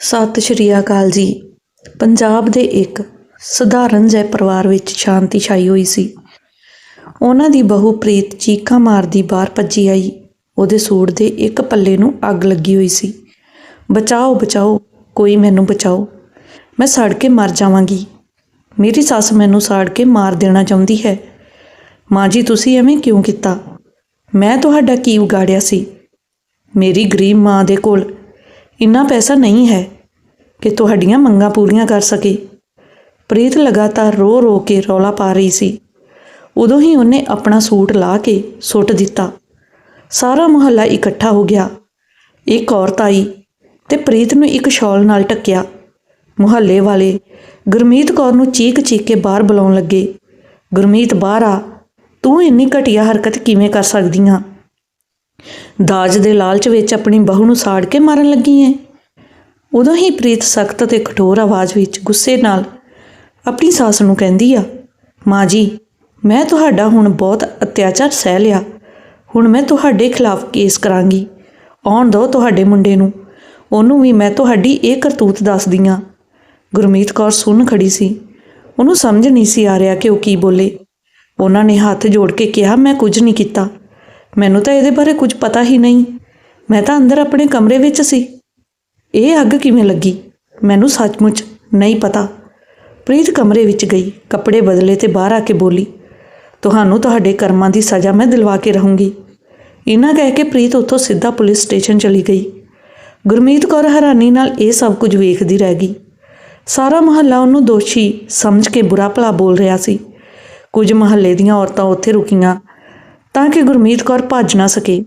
ਸਤਿ ਸ਼੍ਰੀ ਅਕਾਲ ਜੀ। ਪੰਜਾਬ ਦੇ ਇੱਕ ਸਧਾਰਨ ਜਿਹੇ ਪਰਿਵਾਰ ਵਿੱਚ ਸ਼ਾਂਤੀ ਛਾਈ ਹੋਈ ਸੀ। ਉਹਨਾਂ ਦੀ ਬਹੂ ਪ੍ਰੀਤ ਚੀਕਾਂ ਮਾਰਦੀ ਬਾਹਰ ਭੱਜੀ ਆਈ। ਉਹਦੇ ਸੂਟ ਦੇ ਇੱਕ ਪੱਲੇ ਨੂੰ ਅੱਗ ਲੱਗੀ ਹੋਈ ਸੀ। ਬਚਾਓ ਬਚਾਓ, ਕੋਈ ਮੈਨੂੰ ਬਚਾਓ। ਮੈਂ ਸੜ ਕੇ ਮਰ ਜਾਵਾਂਗੀ। ਮੇਰੀ ਸੱਸ ਮੈਨੂੰ ਸਾੜ ਕੇ ਮਾਰ ਦੇਣਾ ਚਾਹੁੰਦੀ ਹੈ। ਮਾਂ ਜੀ, ਤੁਸੀਂ ਐਵੇਂ ਕਿਉਂ ਕੀਤਾ? ਮੈਂ ਤੁਹਾਡਾ ਕੀ ਵਿਗਾੜਿਆ ਸੀ? ਮੇਰੀ ਗਰੀਬ ਮਾਂ ਦੇ ਕੋਲ ਇੰਨਾ ਪੈਸਾ ਨਹੀਂ ਹੈ ਕਿ ਤੁਹਾਡੀਆਂ ਮੰਗਾਂ ਪੂਰੀਆਂ ਕਰ ਸਕੇ। ਪ੍ਰੀਤ ਲਗਾਤਾਰ ਰੋ ਰੋ ਕੇ ਰੌਲਾ ਪਾ ਰਹੀ ਸੀ। ਉਦੋਂ ਹੀ ਉਹਨੇ ਆਪਣਾ ਸੂਟ ਲਾ ਕੇ ਸੁੱਟ ਦਿੱਤਾ। ਸਾਰਾ ਮੁਹੱਲਾ ਇਕੱਠਾ ਹੋ ਗਿਆ। ਇੱਕ ਔਰਤ ਆਈ ਤੇ ਪ੍ਰੀਤ ਨੂੰ ਇੱਕ ਸ਼ਾਲ ਨਾਲ ਟੱਕਿਆ ਮੁਹੱਲੇ ਵਾਲੇ ਗੁਰਮੀਤ ਕੌਰ ਨੂੰ ਚੀਕ ਚੀਕ ਕੇ ਬਾਹਰ ਬੁਲਾਉਣ ਲੱਗੇ। ਗੁਰਮੀਤ, ਬਾਹਰ ਆ। ਤੂੰ ਇੰਨੀ ਘਟੀਆ ਹਰਕਤ ਕਿਵੇਂ ਕਰ ਸਕਦੀ ਆਂ? ਦਾਜ ਦੇ ਲਾਲਚ ਵਿੱਚ ਆਪਣੀ ਬਹੂ ਨੂੰ ਸਾੜ ਕੇ ਮਾਰਨ ਲੱਗੀ ਹੈ ਉਦੋਂ ਹੀ ਪ੍ਰੀਤ ਸਖਤ ਤੇ ਕਠੋਰ ਆਵਾਜ਼ ਵਿੱਚ ਗੁੱਸੇ ਨਾਲ ਆਪਣੀ ਸੱਸ ਨੂੰ ਕਹਿੰਦੀ ਆ, ਮਾਂ ਜੀ, ਮੈਂ ਤੁਹਾਡਾ ਹੁਣ ਬਹੁਤ ਅਤਿਆਚਾਰ ਸਹਿ ਲਿਆ। ਹੁਣ ਮੈਂ ਤੁਹਾਡੇ ਖਿਲਾਫ ਕੇਸ ਕਰਾਂਗੀ। ਆਉਣ ਦਿਓ ਤੁਹਾਡੇ ਮੁੰਡੇ ਨੂੰ। ਉਹਨੂੰ ਵੀ ਮੈਂ ਤੁਹਾਡੀ ਇਹ ਕਰਤੂਤ ਦੱਸਦੀ ਆਂ ਗੁਰਮੀਤ ਕੌਰ ਸੁਣ ਖੜੀ ਸੀ। ਉਹਨੂੰ ਸਮਝ ਨਹੀਂ ਸੀ ਆ ਰਿਹਾ ਕਿ ਉਹ ਕੀ ਬੋਲੇ। ਉਹਨਾਂ ਨੇ ਹੱਥ ਜੋੜ ਕੇ ਕਿਹਾ, ਮੈਂ ਕੁਝ ਨਹੀਂ ਕੀਤਾ। ਮੈਨੂੰ ਤਾਂ ਇਹਦੇ ਬਾਰੇ ਕੁਝ ਪਤਾ ਹੀ ਨਹੀਂ। ਮੈਂ ਤਾਂ ਅੰਦਰ ਆਪਣੇ ਕਮਰੇ ਵਿੱਚ ਸੀ। ਇਹ ਅੱਗ ਕਿਵੇਂ ਲੱਗੀ? ਮੈਨੂੰ ਸੱਚਮੁੱਚ ਨਹੀਂ ਪਤਾ। ਪ੍ਰੀਤ ਕਮਰੇ ਵਿੱਚ ਗਈ, ਕੱਪੜੇ ਬਦਲੇ ਤੇ ਬਾਹਰ ਆ ਕੇ ਬੋਲੀ, ਤੁਹਾਨੂੰ ਤੁਹਾਡੇ ਕਰਮਾਂ ਦੀ ਸਜ਼ਾ ਮੈਂ ਦਿਲਵਾ ਕੇ ਰਹੂੰਗੀ। ਇਹਨਾਂ ਕਹਿ ਕੇ ਪ੍ਰੀਤ ਉੱਥੋਂ ਸਿੱਧਾ ਪੁਲਿਸ ਸਟੇਸ਼ਨ ਚਲੀ ਗਈ। ਗੁਰਮੀਤ ਕੌਰ ਹੈਰਾਨੀ ਨਾਲ ਇਹ ਸਭ ਕੁਝ ਵੇਖਦੀ ਰਹਿ ਗਈ। ਸਾਰਾ ਮਹੱਲਾ ਉਹਨੂੰ ਦੋਸ਼ੀ ਸਮਝ ਕੇ ਬੁਰਾ ਭਲਾ ਬੋਲ ਰਿਹਾ ਸੀ। ਕੁਝ ਮਹੱਲੇ ਦੀਆਂ ਔਰਤਾਂ ਉੱਥੇ ਰੁਕੀਆਂ। ਤਾਂ ਕਿ ਗੁਰਮੀਤ ਕੌਰ ਭੱਜ ਨਾ ਸਕੇ।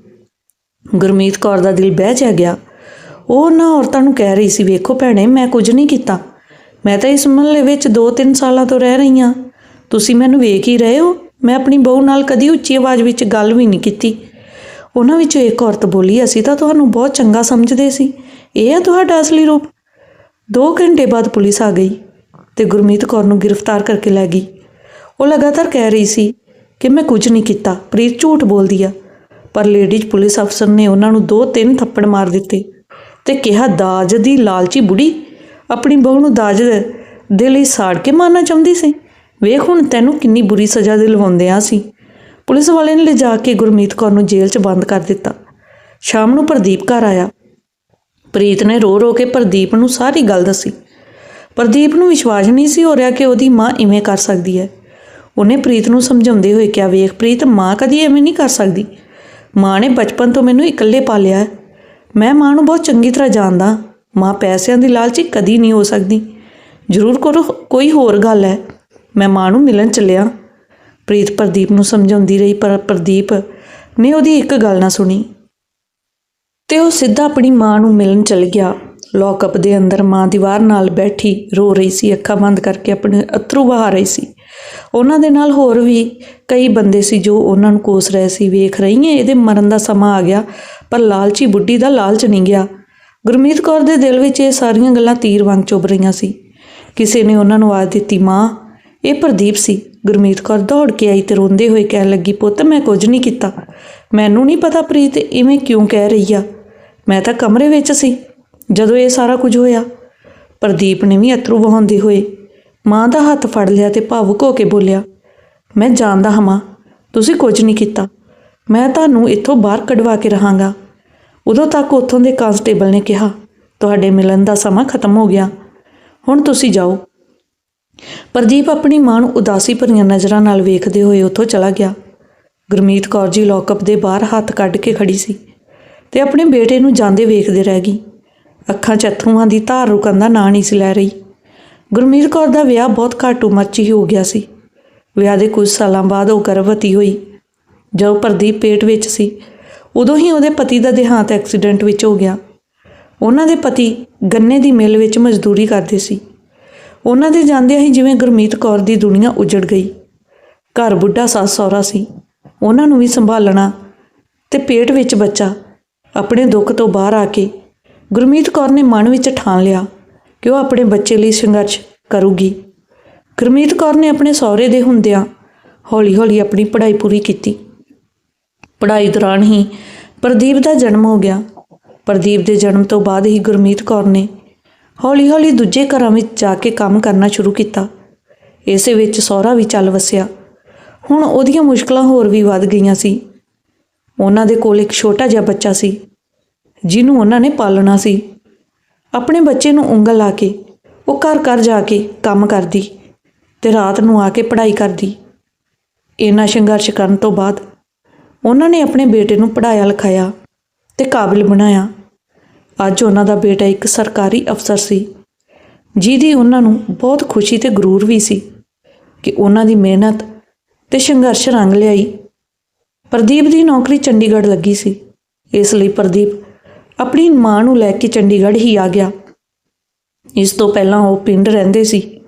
ਗੁਰਮੀਤ ਕੌਰ ਦਾ ਦਿਲ ਬਹਿ ਜਾ ਗਿਆ। ਉਹ ਉਹਨਾਂ ਔਰਤਾਂ ਨੂੰ ਕਹਿ ਰਹੀ ਸੀ, ਵੇਖੋ ਭੈਣੇ, ਮੈਂ ਕੁਝ ਨਹੀਂ ਕੀਤਾ। ਮੈਂ ਤਾਂ ਇਸ ਮਹੱਲੇ ਵਿੱਚ 2-3 ਸਾਲਾਂ ਤੋਂ ਰਹਿ ਰਹੀ ਹਾਂ। ਤੁਸੀਂ ਮੈਨੂੰ ਵੇਖ ਹੀ ਰਹੇ ਹੋ। ਮੈਂ ਆਪਣੀ ਬਹੂ ਨਾਲ ਕਦੀ ਉੱਚੀ ਆਵਾਜ਼ ਵਿੱਚ ਗੱਲ ਵੀ ਨਹੀਂ ਕੀਤੀ। ਉਹਨਾਂ ਵਿੱਚੋਂ ਇੱਕ ਔਰਤ ਬੋਲੀ, ਅਸੀਂ ਤਾਂ ਤੁਹਾਨੂੰ ਬਹੁਤ ਚੰਗਾ ਸਮਝਦੇ ਸੀ। ਇਹ ਆ ਤੁਹਾਡਾ ਅਸਲੀ ਰੂਪ। 2 ਘੰਟੇ ਬਾਅਦ ਪੁਲਿਸ ਆ ਗਈ ਤੇ ਗੁਰਮੀਤ ਕੌਰ ਨੂੰ ਗ੍ਰਿਫਤਾਰ ਕਰਕੇ ਲੈ ਗਈ। ਉਹ ਲਗਾਤਾਰ ਕਹਿ ਰਹੀ ਸੀ ਕਿ ਮੈਂ ਕੁਝ ਨਹੀਂ ਕੀਤਾ। ਪ੍ਰੀਤ ਝੂਠ ਬੋਲਦੀ ਆ। ਪਰ ਲੇਡੀਜ਼ ਪੁਲਿਸ ਅਫਸਰ ਨੇ ਉਹਨਾਂ ਨੂੰ ਦੋ ਤਿੰਨ ਥੱਪੜ ਮਾਰ ਦਿੱਤੇ ਤੇ ਕਿਹਾ, ਦਾਜ ਦੀ ਲਾਲਚੀ ਬੁੜੀ ਆਪਣੀ ਬਹੂ ਨੂੰ ਦਾਜ ਦੇ ਲਈ ਸਾੜ ਕੇ ਮਾਰਨਾ ਚਾਹੁੰਦੀ ਸੀ। ਵੇਖ ਹੁਣ ਤੈਨੂੰ ਕਿੰਨੀ ਬੁਰੀ ਸਜ਼ਾ ਦਿਲਵਾਉਂਦੇ ਆ ਸੀ ਪੁਲਿਸ ਵਾਲੇ ਨੇ ਲਿਜਾ ਕੇ ਗੁਰਮੀਤ ਕੌਰ ਨੂੰ ਜੇਲ੍ਹ 'ਚ ਬੰਦ ਕਰ ਦਿੱਤਾ। ਸ਼ਾਮ ਨੂੰ ਪ੍ਰਦੀਪ ਘਰ ਆਇਆ। ਪ੍ਰੀਤ ਨੇ ਰੋ ਰੋ ਕੇ ਪ੍ਰਦੀਪ ਨੂੰ ਸਾਰੀ ਗੱਲ ਦੱਸੀ। ਪ੍ਰਦੀਪ ਨੂੰ ਵਿਸ਼ਵਾਸ ਨਹੀਂ ਸੀ ਹੋ ਰਿਹਾ ਕਿ ਉਹਦੀ ਮਾਂ ਇਵੇਂ ਕਰ ਸਕਦੀ ਹੈ। ਉਹਨੇ ਪ੍ਰੀਤ ਨੂੰ ਸਮਝਾਉਂਦੇ ਹੋਏ ਕਿਹਾ, ਵੇਖ ਪ੍ਰੀਤ, ਮਾਂ ਕਦੀ ਐਵੇਂ ਨਹੀਂ ਕਰ ਸਕਦੀ। ਮਾਂ ਨੇ ਬਚਪਨ ਤੋਂ ਮੈਨੂੰ ਇਕੱਲੇ ਪਾਲਿਆ ਹੈ। ਮੈਂ ਮਾਂ ਨੂੰ ਬਹੁਤ ਚੰਗੀ ਤਰ੍ਹਾਂ ਜਾਣਦਾ ਮਾਂ ਪੈਸਿਆਂ ਦੀ ਲਾਲਚੀ ਕਦੀ ਨਹੀਂ ਹੋ ਸਕਦੀ। ਜ਼ਰੂਰ ਕਰੋ, ਕੋਈ ਹੋਰ ਗੱਲ ਹੈ। ਮੈਂ ਮਾਂ ਨੂੰ ਮਿਲਣ ਚੱਲਿਆ। ਪ੍ਰੀਤ ਪ੍ਰਦੀਪ ਨੂੰ ਸਮਝਾਉਂਦੀ ਰਹੀ, ਪਰ ਪ੍ਰਦੀਪ ਨੇ ਉਹਦੀ ਇੱਕ ਗੱਲ ਨਾ ਸੁਣੀ। ਤੇ ਉਹ ਸਿੱਧਾ ਆਪਣੀ ਮਾਂ ਨੂੰ ਮਿਲਣ ਚਲ ਗਿਆ। ਲੋਕਅਪ ਦੇ ਅੰਦਰ ਮਾਂ ਦੀਵਾਰ ਨਾਲ ਬੈਠੀ, ਰੋ ਰਹੀ ਸੀ, ਅੱਖਾਂ ਬੰਦ ਕਰਕੇ ਆਪਣੇ ਅਥਰੂ ਵਹਾ ਰਹੀ ਸੀ। ਉਹਨਾਂ ਦੇ ਨਾਲ ਹੋਰ ਵੀ ਕਈ ਬੰਦੇ ਸੀ ਜੋ ਉਹਨਾਂ ਨੂੰ ਕੋਸ ਰਹੇ ਸੀ, ਵੇਖ ਰਹੀ ਹੈ ਇਹਦੇ ਮਰਨ ਦਾ ਸਮਾਂ ਆ ਗਿਆ, ਪਰ ਲਾਲਚੀ ਬੁੱਢੀ ਦਾ ਲਾਲਚ ਨਹੀਂ ਗਿਆ। ਗੁਰਮੀਤ ਕੌਰ ਦੇ ਦਿਲ ਵਿੱਚ ਇਹ ਸਾਰੀਆਂ ਗੱਲਾਂ ਤੀਰ ਵਾਂਗ ਚੁੱਭ ਰਹੀਆਂ ਸੀ। ਕਿਸੇ ਨੇ ਉਹਨਾਂ ਨੂੰ ਆਵਾਜ਼ ਦਿੱਤੀ, ਮਾਂ, ਇਹ ਪ੍ਰਦੀਪ ਸੀ। ਗੁਰਮੀਤ ਕੌਰ ਦੌੜ ਕੇ ਆਈ ਤੇ ਰੋਂਦੇ ਹੋਏ ਕਹਿਣ ਲੱਗੀ, ਪੁੱਤ, ਮੈਂ ਕੁਝ ਨਹੀਂ ਕੀਤਾ। ਮੈਨੂੰ ਨਹੀਂ ਪਤਾ ਪ੍ਰੀਤ, ਇਵੇਂ ਕਿਉਂ ਕਹਿ ਰਹੀ ਆ? ਮੈਂ ਤਾਂ ਕਮਰੇ ਵਿੱਚ ਸੀ, ਜਦੋਂ ਇਹ ਸਾਰਾ ਕੁਝ ਹੋਇਆ। ਪ੍ਰਦੀਪ ਨੇ ਵੀ ਅਥਰੂ ਵਹਾਉਂਦੇ ਹੋਏ ਮਾਂ ਦਾ ਹੱਥ ਫੜ ਲਿਆ ਤੇ ਭਾਵੁਕ ਹੋ ਕੇ ਬੋਲਿਆ, ਮੈਂ ਜਾਣਦਾ ਹਾਂ ਮਾਂ, ਤੁਸੀਂ ਕੁਝ ਨਹੀਂ ਕੀਤਾ। ਮੈਂ ਤੁਹਾਨੂੰ ਇੱਥੋਂ ਬਾਹਰ ਕਢਵਾ ਕੇ ਰਹਾਂਗਾ। ਉਦੋਂ ਤੱਕ ਉੱਥੋਂ ਦੇ ਕਾਂਸਟੇਬਲ ਨੇ ਕਿਹਾ, ਤੁਹਾਡੇ ਮਿਲਣ ਦਾ ਸਮਾਂ ਖਤਮ ਹੋ ਗਿਆ। ਹੁਣ ਤੁਸੀਂ ਜਾਓ। ਪ੍ਰਦੀਪ ਆਪਣੀ ਮਾਂ ਨੂੰ ਉਦਾਸੀ ਭਰੀਆਂ ਨਜ਼ਰਾਂ ਨਾਲ ਵੇਖਦੇ ਹੋਏ ਉੱਥੋਂ ਚਲਾ ਗਿਆ। ਗੁਰਮੀਤ ਕੌਰ ਜੀ ਲੋਕਅਪ ਦੇ ਬਾਹਰ ਹੱਥ ਕੱਢ ਕੇ ਖੜੀ ਸੀ ਤੇ ਆਪਣੇ ਬੇਟੇ ਨੂੰ ਜਾਂਦੇ ਵੇਖਦੇ ਰਹਿ ਗਈ। ਅੱਖਾਂ 'ਚ ਅੱਥਰੂਆਂ ਦੀ ਧਾਰ ਰੁਕਣ ਦਾ ਨਾਂ ਨਹੀਂ ਸੀ ਲੈ ਰਹੀ। ਗੁਰਮੀਤ ਕੌਰ ਦਾ ਵਿਆਹ ਬਹੁਤ ਘੱਟ ਉਮਰ 'ਚ ਹੀ ਹੋ ਗਿਆ ਸੀ। ਵਿਆਹ ਦੇ ਕੁਝ ਸਾਲਾਂ ਬਾਅਦ ਉਹ ਗਰਭਵਤੀ ਹੋਈ। ਜਦੋਂ ਪ੍ਰਦੀਪ ਪੇਟ ਵਿੱਚ ਸੀ, ਉਦੋਂ ਹੀ ਉਹਦੇ ਪਤੀ ਦਾ ਦੇਹਾਂਤ ਐਕਸੀਡੈਂਟ ਵਿੱਚ ਹੋ ਗਿਆ। ਉਹਨਾਂ ਦੇ ਪਤੀ ਗੰਨੇ ਦੀ ਮਿਲ ਵਿੱਚ ਮਜ਼ਦੂਰੀ ਕਰਦੇ ਸੀ। ਉਹਨਾਂ ਦੇ ਜਾਂਦਿਆਂ ਹੀ ਜਿਵੇਂ ਗੁਰਮੀਤ ਕੌਰ ਦੀ ਦੁਨੀਆ ਉਜੜ ਗਈ। ਘਰ ਬੁੱਢਾ ਸੱਸ ਸਹੁਰਾ ਸੀ। ਉਹਨਾਂ ਨੂੰ ਵੀ ਸੰਭਾਲਣਾ ਤੇ ਪੇਟ ਵਿੱਚ ਬੱਚਾ ਆਪਣੇ ਦੁੱਖ ਤੋਂ ਬਾਹਰ ਆ ਕੇ ਗੁਰਮੀਤ ਕੌਰ ਨੇ ਮਨ ਵਿੱਚ ਠਾਣ ਲਿਆ। ਕਿ ਉਹ ਆਪਣੇ ਬੱਚੇ ਲਈ ਸੰਘਰਸ਼ ਕਰੂਗੀ। ਗੁਰਮੀਤ ਕੌਰ ਨੇ ਆਪਣੇ ਸਹੁਰੇ ਦੇ ਹੁੰਦਿਆਂ ਹੌਲੀ-ਹੌਲੀ ਆਪਣੀ ਪੜ੍ਹਾਈ ਪੂਰੀ ਕੀਤੀ। ਪੜ੍ਹਾਈ ਦੌਰਾਨ ਹੀ ਪ੍ਰਦੀਪ ਦਾ ਜਨਮ ਹੋ ਗਿਆ। ਪ੍ਰਦੀਪ ਦੇ ਜਨਮ ਤੋਂ ਬਾਅਦ ਹੀ ਗੁਰਮੀਤ ਕੌਰ ਨੇ ਹੌਲੀ-ਹੌਲੀ ਦੂਜੇ ਘਰਾਂ ਵਿੱਚ ਜਾ ਕੇ ਕੰਮ ਕਰਨਾ ਸ਼ੁਰੂ ਕੀਤਾ। ਇਸੇ ਵਿੱਚ ਸਹੁਰਾ ਵੀ ਚੱਲ ਵਸਿਆ। ਹੁਣ ਉਹਦੀਆਂ ਮੁਸ਼ਕਲਾਂ ਹੋਰ ਵੀ ਵੱਧ ਗਈਆਂ ਸੀ। ਉਹਨਾਂ ਦੇ ਕੋਲ ਇੱਕ ਛੋਟਾ ਜਿਹਾ ਬੱਚਾ ਸੀ, ਜਿਹਨੂੰ ਉਹਨਾਂ ਨੇ ਪਾਲਣਾ ਸੀ। ਆਪਣੇ ਬੱਚੇ ਨੂੰ ਉਂਗਲ ਲਾ ਕੇ, ਉਹ ਘਰ ਘਰ ਜਾ ਕੇ ਕੰਮ ਕਰਦੀ ਤੇ ਰਾਤ ਨੂੰ ਆ ਕੇ ਪੜ੍ਹਾਈ ਕਰਦੀ। ਇਹਨਾਂ ਸੰਘਰਸ਼ ਕਰਨ ਤੋਂ ਬਾਅਦ ਉਹਨਾਂ ਨੇ ਆਪਣੇ ਬੇਟੇ ਨੂੰ ਪੜ੍ਹਾਇਆ ਲਿਖਾਇਆ ਤੇ ਕਾਬਿਲ ਬਣਾਇਆ। ਅੱਜ ਉਹਨਾਂ ਦਾ ਬੇਟਾ ਇੱਕ ਸਰਕਾਰੀ ਅਫਸਰ ਸੀ, ਜਿਹਦੀ ਉਹਨਾਂ ਨੂੰ ਬਹੁਤ ਖੁਸ਼ੀ ਤੇ ਗਰੂਰ ਵੀ ਸੀ ਕਿ ਉਹਨਾਂ ਦੀ ਮਿਹਨਤ ਤੇ ਸੰਘਰਸ਼ ਰੰਗ ਲਿਆਈ। ਪ੍ਰਦੀਪ ਦੀ ਨੌਕਰੀ ਚੰਡੀਗੜ੍ਹ ਲੱਗੀ ਸੀ, ਇਸ ਲਈ ਪ੍ਰਦੀਪ ਆਪਣੀ ਮਾਂ ਨੂੰ ਲੈ ਕੇ ਚੰਡੀਗੜ੍ਹ ਹੀ ਆ ਗਿਆ। ਇਸ ਤੋਂ ਪਹਿਲਾਂ ਉਹ ਪਿੰਡ ਰਹਿੰਦੇ ਸੀ।